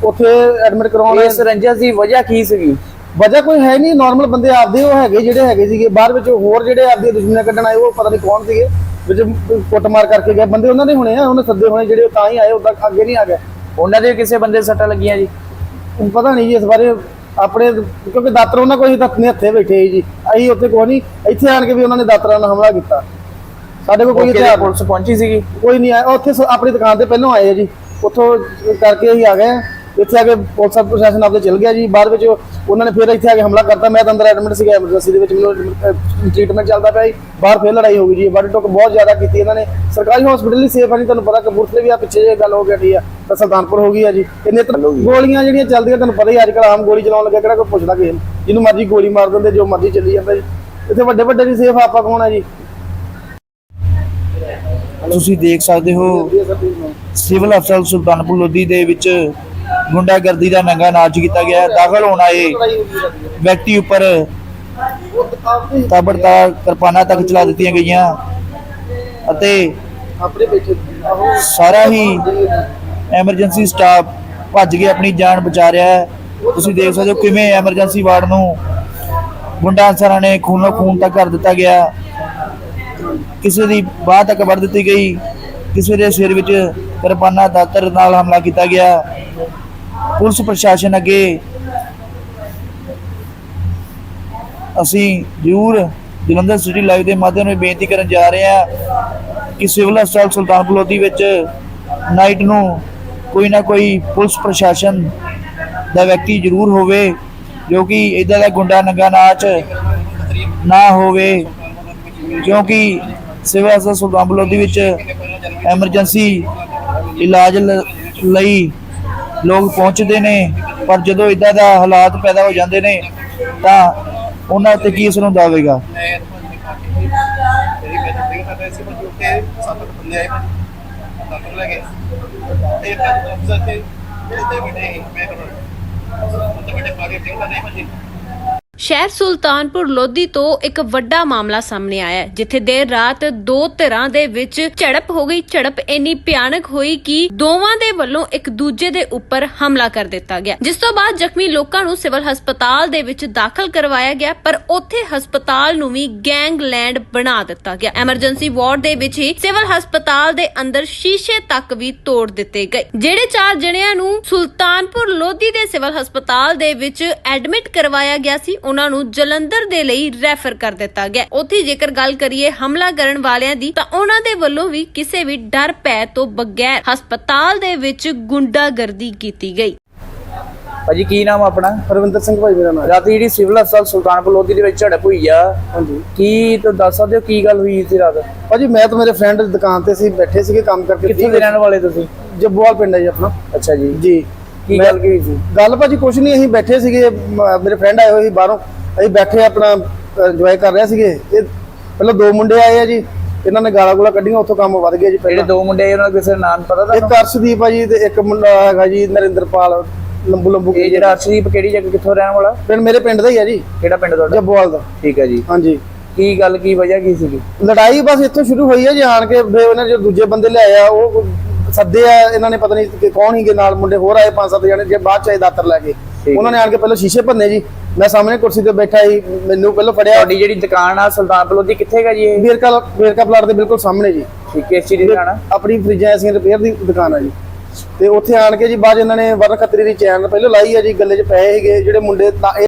ਉੱਥੇ ਐਡਮਿਟ ਕਰਾਉਣ ਇਸ ਰੰਜਸ ਦੀ ਵਜ੍ਹਾ ਕੀ ਸੀਗੀ? ਵਜ੍ਹਾ ਕੋਈ ਹੈ ਨਹੀਂ। ਨਾਰਮਲ ਬੰਦੇ ਆਪਦੇ ਉਹ ਹੈਗੇ ਜਿਹੜੇ ਹੈਗੇ ਸੀਗੇ। ਬਾਹਰ ਵਿੱਚ ਹੋਰ ਜਿਹੜੇ ਆਪਦੇ ਦੁਸ਼ਮਣਾਂ ਕੱਢਣ ਆਏ ਉਹ ਪਤਾ ਨਹੀਂ ਕੌਣ ਸੀਗੇ। ਵਿੱਚ ਕੁੱਟਮਾਰ ਕਰਕੇ ਗਏ। ਬੰਦੇ ਉਹਨਾਂ ਦੇ ਹੋਣੇ ਆ ਉਹਨੇ ਸੱਦੇ ਹੋਣੇ ਜਿਹੜੇ ਤਾਂ ਹੀ ਆਏ ਉਦਾਂ ਅੱਗੇ ਨਹੀਂ ਆ ਗਏ। ਉਹਨਾਂ ਦੇ ਕਿਸੇ ਬੰਦੇ ਸੱਟਾਂ ਲੱਗੀਆਂ ਜੀ? ਪਤਾ ਨਹੀਂ ਜੀ ਇਸ ਬਾਰੇ ਆਪਣੇ ਕਿਉਂਕਿ ਦਾਤਰ ਉਹਨਾਂ ਕੋਈ ਆਪਣੇ ਹੱਥੇ ਬੈਠੇ ਸੀ ਜੀ। ਅਸੀਂ ਉੱਥੇ ਕੋਈ ਨਹੀਂ ਇੱਥੇ ਆਣ ਕੇ ਵੀ ਉਹਨਾਂ ਨੇ ਦਾਤਰਾਂ ਨਾਲ ਹਮਲਾ ਕੀਤਾ। ਸਾਡੇ ਕੋਲ ਕੋਈ ਇੱਥੇ ਪੁਲਿਸ ਪਹੁੰਚੀ ਸੀਗੀ? ਕੋਈ ਨਹੀਂ ਆਇਆ ਉੱਥੇ ਆਪਣੀ ਦੁਕਾਨ ਤੇ ਪਹਿਲਾਂ ਆਏ ਜੀ। ਉੱਥੋਂ ਕਰਕੇ ਅਸੀਂ ਆ ਗਏ ਆ। ਇੱਥੇ ਆ ਕੇ ਪੁਲਿਸ ਪ੍ਰਸ਼ਾਸਨ ਆਪਦੇ ਚਲ ਗਿਆ ਜੀ। ਬਾਅਦ ਵਿੱਚ ਉਹਨਾਂ ਨੇ ਫਿਰ ਇੱਥੇ ਆ ਕੇ ਹਮਲਾ ਕਰਤਾ। ਮੈਂ ਤਾਂ ਅੰਦਰ ਐਡਮਿਟ ਸੀਗਾ ਐਮਰਜੈਂਸੀ ਦੇ ਵਿੱਚ ਮੈਨੂੰ ਟ੍ਰੀਟਮੈਂਟ ਚੱਲਦਾ ਪਿਆ ਜੀ। ਬਾਹਰ ਫਿਰ ਲੜਾਈ ਹੋ ਗਈ ਜੀ। ਬੜੀ ਟੁੱਕ ਬਹੁਤ ਜ਼ਿਆਦਾ ਕੀਤੀ ਇਹਨਾਂ ਨੇ। ਸਰਕਾਰੀ ਹਸਪੀਟਲ ਹੀ ਸੇਫ ਨਹੀਂ ਤੁਹਾਨੂੰ ਪਤਾ ਕਪੂਰਥਲੇ ਵੀ ਆ ਪਿੱਛੇ ਜੇ ਗੱਲ ਹੋ ਗਈ ਆ। ਤਾਂ ਸੁਲਤਾਨਪੁਰ ਹੋ ਗਈ ਆ ਜੀ। ਤਾਂ ਗੋਲੀਆਂ ਜਿਹੜੀਆਂ ਚੱਲਦੀਆਂ ਤੁਹਾਨੂੰ ਪਤਾ ਹੀ ਅੱਜ ਕੱਲ੍ਹ ਆਮ ਗੋਲੀ ਚਲਾਉਣ ਲੱਗਾ ਕਿਹੜਾ ਕੋਈ ਪੁੱਛਦਾ ਕਿਸੇ ਜਿਹਨੂੰ ਮਰਜ਼ੀ ਗੋਲੀ ਮਾਰ ਦਿੰਦੇ ਜੋ ਮਰਜ਼ੀ ਚੱਲੀ ਜਾਂਦਾ ਜੀ। ਇੱਥੇ ਵੱਡੇ ਵੱਡੇ ਦੀ ਸੇਫ ਆਪਾਂ ਕੌਣ ਆ ਜੀ? ਤੁਸੀਂ ਦੇਖ ਸਕਦੇ ਹੋ ਸਿਵਲ ਹਸਪਤਾਲ ਸੁਲਤਾਨਪੁਰ ਲੋਧੀ ਦੇ ਵਿੱਚ ਗੁੰਡਾਗਰਦੀ ਦਾ ਨੰਗਾ ਨਾਚ ਕੀਤਾ ਗਿਆ ਹੈ। ਦਾਖਲ ਹੋਣ ਆਏ ਵਿਅਕਤੀ ਉੱਪਰ ਤਾਬੜਤਾਬ ਕਿਰਪਾਨਾਂ ਤੱਕ ਚਲਾ ਦਿੱਤੀਆਂ ਗਈਆਂ ਅਤੇ ਆਪਣੇ ਬੈਠੇ ਆਹੋ ਸਾਰਾ ਹੀ ਐਮਰਜੈਂਸੀ ਸਟਾਫ ਭੱਜ ਕੇ ਆਪਣੀ ਜਾਨ ਬਚਾ ਰਿਹਾ ਹੈ। ਤੁਸੀਂ ਦੇਖ ਸਕਦੇ ਹੋ ਕਿਵੇਂ ਐਮਰਜੈਂਸੀ ਵਾਰਡ ਨੂੰ ਗੁੰਡਾ ਅਨਸਰਾਂ ਨੇ ਖੂਨੋ ਖੂਨ ਤੱਕ ਕਰ ਦਿੱਤਾ ਗਿਆ। ਕਿਸੇ ਦੀ ਬਾਹ ਤੱਕ ਵੜ ਦਿੱਤੀ ਗਈ। ਕਿਸੇ ਦੇ ਸਿਰ ਵਿੱਚ ਕਿਰਪਾਨਾਂ ਦਾਤਰ ਨਾਲ ਹਮਲਾ ਕੀਤਾ ਗਿਆ। ਪੁਲਿਸ ਪ੍ਰਸ਼ਾਸਨ ਅੱਗੇ ਅਸੀਂ ਜ਼ਰੂਰ ਜਲੰਧਰ ਸਿਟੀ ਲਾਈਵ ਦੇ ਮਾਧਿਅਮ ਨਾਲ ਬੇਨਤੀ ਕਰਨ ਜਾ ਰਹੇ ਹਾਂ ਕਿ ਸਿਵਲ ਹਸਪਤਾਲ ਸੁਲਤਾਨਪੁਰ ਲੋਧੀ ਵਿੱਚ ਨਾਈਟ ਨੂੰ ਕੋਈ ਨਾ ਕੋਈ ਪੁਲਿਸ ਪ੍ਰਸ਼ਾਸਨ ਦਾ ਵਿਅਕਤੀ ਜ਼ਰੂਰ ਹੋਵੇ, ਜੋ ਕਿ ਇਦਾਂ ਦਾ ਗੁੰਡਾ ਨੰਗਾ ਨਾਚ ਨਾ ਹੋਵੇ, ਕਿਉਂਕਿ ਸਿਵਲ ਹਸਪਤਾਲ ਸੁਲਤਾਨਪੁਰ ਲੋਧੀ ਵਿੱਚ ਐਮਰਜੈਂਸੀ ਇਲਾਜ ਲ- ਲਈ ਲੋਕ ਪਹੁੰਚਦੇ ਨੇ, ਪਰ ਜਦੋਂ ਇਦਾਂ ਦਾ ਹਾਲਾਤ ਪੈਦਾ ਹੋ ਜਾਂਦੇ ਨੇ, ਤਾਂ ਉਹਨਾਂ ਉੱਤੇ ਕੀ ਅਸਰ ਹੁੰਦਾ ਹੋਵੇਗਾ? ਮੈਂ ਤੇਰੀ ਅਫਸਰ ਤੇ ਉਹਦੇ ਬੈਠੇ ਮੈਂ ਕਰਦਾ ਉਹਦੇ ਬੈਠੇ ਪਾਗੇ ਦੇਖ ਸਕਦੇ ਭਾਜੀ ਸ਼ਹਿਰ ਸੁਲਤਾਨਪੁਰ ਲੋਧੀ ਤੋਂ ਇੱਕ ਵੱਡਾ ਮਾਮਲਾ ਸਾਹਮਣੇ ਆਇਆ ਹੈ, ਜਿੱਥੇ ਦੇਰ ਰਾਤ ਦੋ ਧਿਰਾਂ ਦੇ ਵਿੱਚ ਝੜਪ ਹੋ ਗਈ। ਝੜਪ ਇੰਨੀ ਭਿਆਨਕ ਹੋਈ ਕਿ ਦੋਵਾਂ ਦੇ ਵੱਲੋਂ ਇੱਕ ਦੂਜੇ ਦੇ ਉੱਪਰ ਹਮਲਾ ਕਰ ਦਿੱਤਾ ਗਿਆ। ਜਿਸ ਤੋਂ ਬਾਅਦ ਜ਼ਖਮੀ ਲੋਕਾਂ ਨੂੰ ਸਿਵਲ ਹਸਪਤਾਲ ਦੇ ਵਿੱਚ ਦਾਖਲ ਕਰਵਾਇਆ ਗਿਆ, ਪਰ ਉੱਥੇ ਹਸਪਤਾਲ ਨੂੰ ਵੀ ਗੈਂਗਲੈਂਡ ਬਣਾ ਦਿੱਤਾ ਗਿਆ। ਐਮਰਜੈਂਸੀ ਵਾਰਡ ਦੇ ਵਿੱਚ ਹੀ ਸਿਵਲ ਹਸਪਤਾਲ ਦੇ ਅੰਦਰ ਸ਼ੀਸ਼ੇ ਤੱਕ ਵੀ ਤੋੜ ਦਿੱਤੇ ਗਏ, ਜਿਹੜੇ ਚਾਰ ਜਣਿਆਂ ਨੂੰ ਸੁਲਤਾਨਪੁਰ ਲੋਧੀ ਦੇ ਸਿਵਲ ਹਸਪਤਾਲ ਦੇ ਵਿੱਚ ਐਡਮਿਟ ਕਰਵਾਇਆ ਗਿਆ ਸੀ। ਉਹਨਾਂ ਨੂੰ ਜਲੰਧਰ ਦੇ ਲਈ ਰੈਫਰ ਕਰ ਦਿੱਤਾ ਗਿਆ। ਉੱਥੇ ਜੇਕਰ ਗੱਲ ਕਰੀਏ ਹਮਲਾ ਕਰਨ ਵਾਲਿਆਂ ਦੀ ਤਾਂ ਉਹਨਾਂ ਦੇ ਵੱਲੋਂ ਵੀ ਕਿਸੇ ਵੀ ਡਰ ਭੈ ਤੋਂ ਬਗੈਰ ਹਸਪਤਾਲ ਦੇ ਵਿੱਚ ਗੁੰਡਾਗਰਦੀ ਕੀਤੀ ਗਈ। ਭਾਜੀ ਕੀ ਨਾਮ ਆਪਣਾ? ਹਰਵਿੰਦਰ ਸਿੰਘ ਭਾਈ ਮੇਰਾ ਨਾਮ। ਰਾਤੀ ਜਿਹੜੀ ਸਿਵਲ ਹਸਪਤਾਲ ਸੁਲਤਾਨਪੁਰ ਲੋਧੀ ਦੇ ਵਿੱਚ ਝੜਪ ਹੋਈ ਆ ਹਾਂਜੀ। ਕੀ ਤੁਸੀਂ ਦੱਸ ਸਕਦੇ ਹੋ ਕੀ ਗੱਲ ਹੋਈ ਸੀ ਰਾਤ? ਭਾਜੀ ਮੈਂ ਤੇ ਮੇਰੇ ਫਰੈਂਡ ਦੁਕਾਨ ਤੇ ਸੀ ਬੈਠੇ ਸੀਗੇ ਕੰਮ ਕਰਕੇ ਕਿੱਥੇ ਦੇ ਰਹਿਣ ਵਾਲੇ ਤੁਸੀਂ? ਜੱਬੋਵਾਲ ਪਿੰਡ ਹੈ ਜੀ ਆਪਣਾ। ਅੱਛਾ ਜੀ। ਜੀ। ਕੀ ਗੱਲ ਕੀ ਸੀ? ਗੱਲ ਭਾਜੀ ਕੁਛ ਨਹੀਂ ਅਸੀਂ ਬੈਠੇ ਸੀਗੇ ਮੇਰੇ ਫਰੈਂਡ ਆਏ ਹੋਏ ਸੀ ਬਾਹਰੋਂ। ਅਸੀਂ ਬੈਠੇ ਆਪਣਾ ਇੰਜੋਏ ਕਰ ਰਹੇ ਸੀਗੇ। ਇਹ ਪਹਿਲਾਂ ਦੋ ਮੁੰਡੇ ਆਏ ਆ ਜੀ ਇਹਨਾਂ ਨੇ ਗਾਲਾਂ ਗੋਲਾ ਕੱਢੀਆਂ ਉੱਥੋਂ ਕੰਮ ਵੱਧ ਗਿਆ ਜੀ ਪਹਿਲਾਂ। ਦੋ ਮੁੰਡੇ ਉਹਨਾਂ ਦਾ ਕਿਸੇ ਨਾਮ ਪਤਾ ਇੱਕ ਤੁਹਾਨੂੰ? ਅਰਸ਼ਦੀਪ ਆ ਜੀ ਤੇ ਇੱਕ ਮੁੰਡਾ ਹੈਗਾ ਜੀ ਨਰਿੰਦਰਪਾਲ ਲੰਬੂ ਲੰਬੂ ਇਹ ਜਿਹੜਾ ਅਰਸ਼ਦੀਪ ਕਿਹੜੀ ਜਗ੍ਹਾ ਕਿੱਥੋਂ ਰਹਿਣ ਵਾਲਾ? ਪਿੰਡ ਮੇਰੇ ਪਿੰਡ ਦਾ ਹੀ ਆ ਜੀ। ਕਿਹੜਾ ਪਿੰਡ ਤੁਹਾਡਾ? ਜੱਬੋਵਾਲ ਦਾ। ਠੀਕ ਹੈ ਜੀ। ਹਾਂਜੀ। ਕੀ ਗੱਲ ਕੀ ਵਜ੍ਹਾ ਕੀ ਸੀਗੀ? ਲੜਾਈ ਬਸ ਇੱਥੋਂ ਸ਼ੁਰੂ ਹੋਈ ਹੈ ਜੀ ਆਣ ਕੇ ਫਿਰ ਉਹਨਾਂ ਜੋ ਦੂਜੇ ਬੰਦੇ ਲਿਆਏ ਆ ਉਹ ਸੱਦੇ ਆ ਇਹਨਾਂ ਨੇ ਪਤਾ ਨਹੀਂ ਕਿ ਕੌਣ ਹੀਗੇ ਨਾਲ ਮੁੰਡੇ ਹੋਰ ਆਏ ਪੰਜ ਸੱਤ ਜਣੇ ਜੇ ਬਾਅਦ ਚ ਆਏ ਦਾਤਰ ਲੈ ਕੇ। ਹੈ। ਉਹਨਾਂ ਨੇ ਆਣ ਕੇ ਪਹਿਲਾਂ ਸ਼ੀਸ਼ੇ ਭੰਨੇ ਜੀ। ਮੈਂ ਸਾਹਮਣੇ ਕੁਰਸੀ ਤੇ ਬੈਠਾ ਸੀ ਮੈਨੂੰ ਪਹਿਲਾਂ ਫੜਿਆ। ਤੁਹਾਡੀ ਜਿਹੜੀ ਦੁਕਾਨ ਆ ਸੁਲਤਾਨਪੁਰ ਲੋਧੀ ਕਿੱਥੇ ਹੈਗਾ ਜੀ ਇਹ? ਵੇਰਕਾ ਵੇਰਕਾ ਪਲਾਟ ਦੇ ਬਿਲਕੁਲ ਸਾਹਮਣੇ ਜੀ। ਠੀਕ ਹੈ ਇਸ ਚੀਜ਼ ਦੀ ਦੁਕਾਨ ਆ? ਆਪਣੀ ਫਰਿੱਜਾਂ ਐਸੀਆਂ ਰਿਪੇਅਰ ਦੀ ਦੁਕਾਨ ਆ ਜੀ। ਤੇ ਉੱਥੇ ਆਣ ਕੇ ਜੀ ਬਾਅਦ ਇਹਨਾਂ ਨੇ ਵਰਨ ਖੱਤਰੀ ਦੀ ਚੈਨ ਪਹਿਲਾਂ ਲਾਈ ਆ ਜੀ ਗੱਲੇ 'ਚ ਪਏ ਸੀਗੇ ਜਿਹੜੇ ਮੁੰਡੇ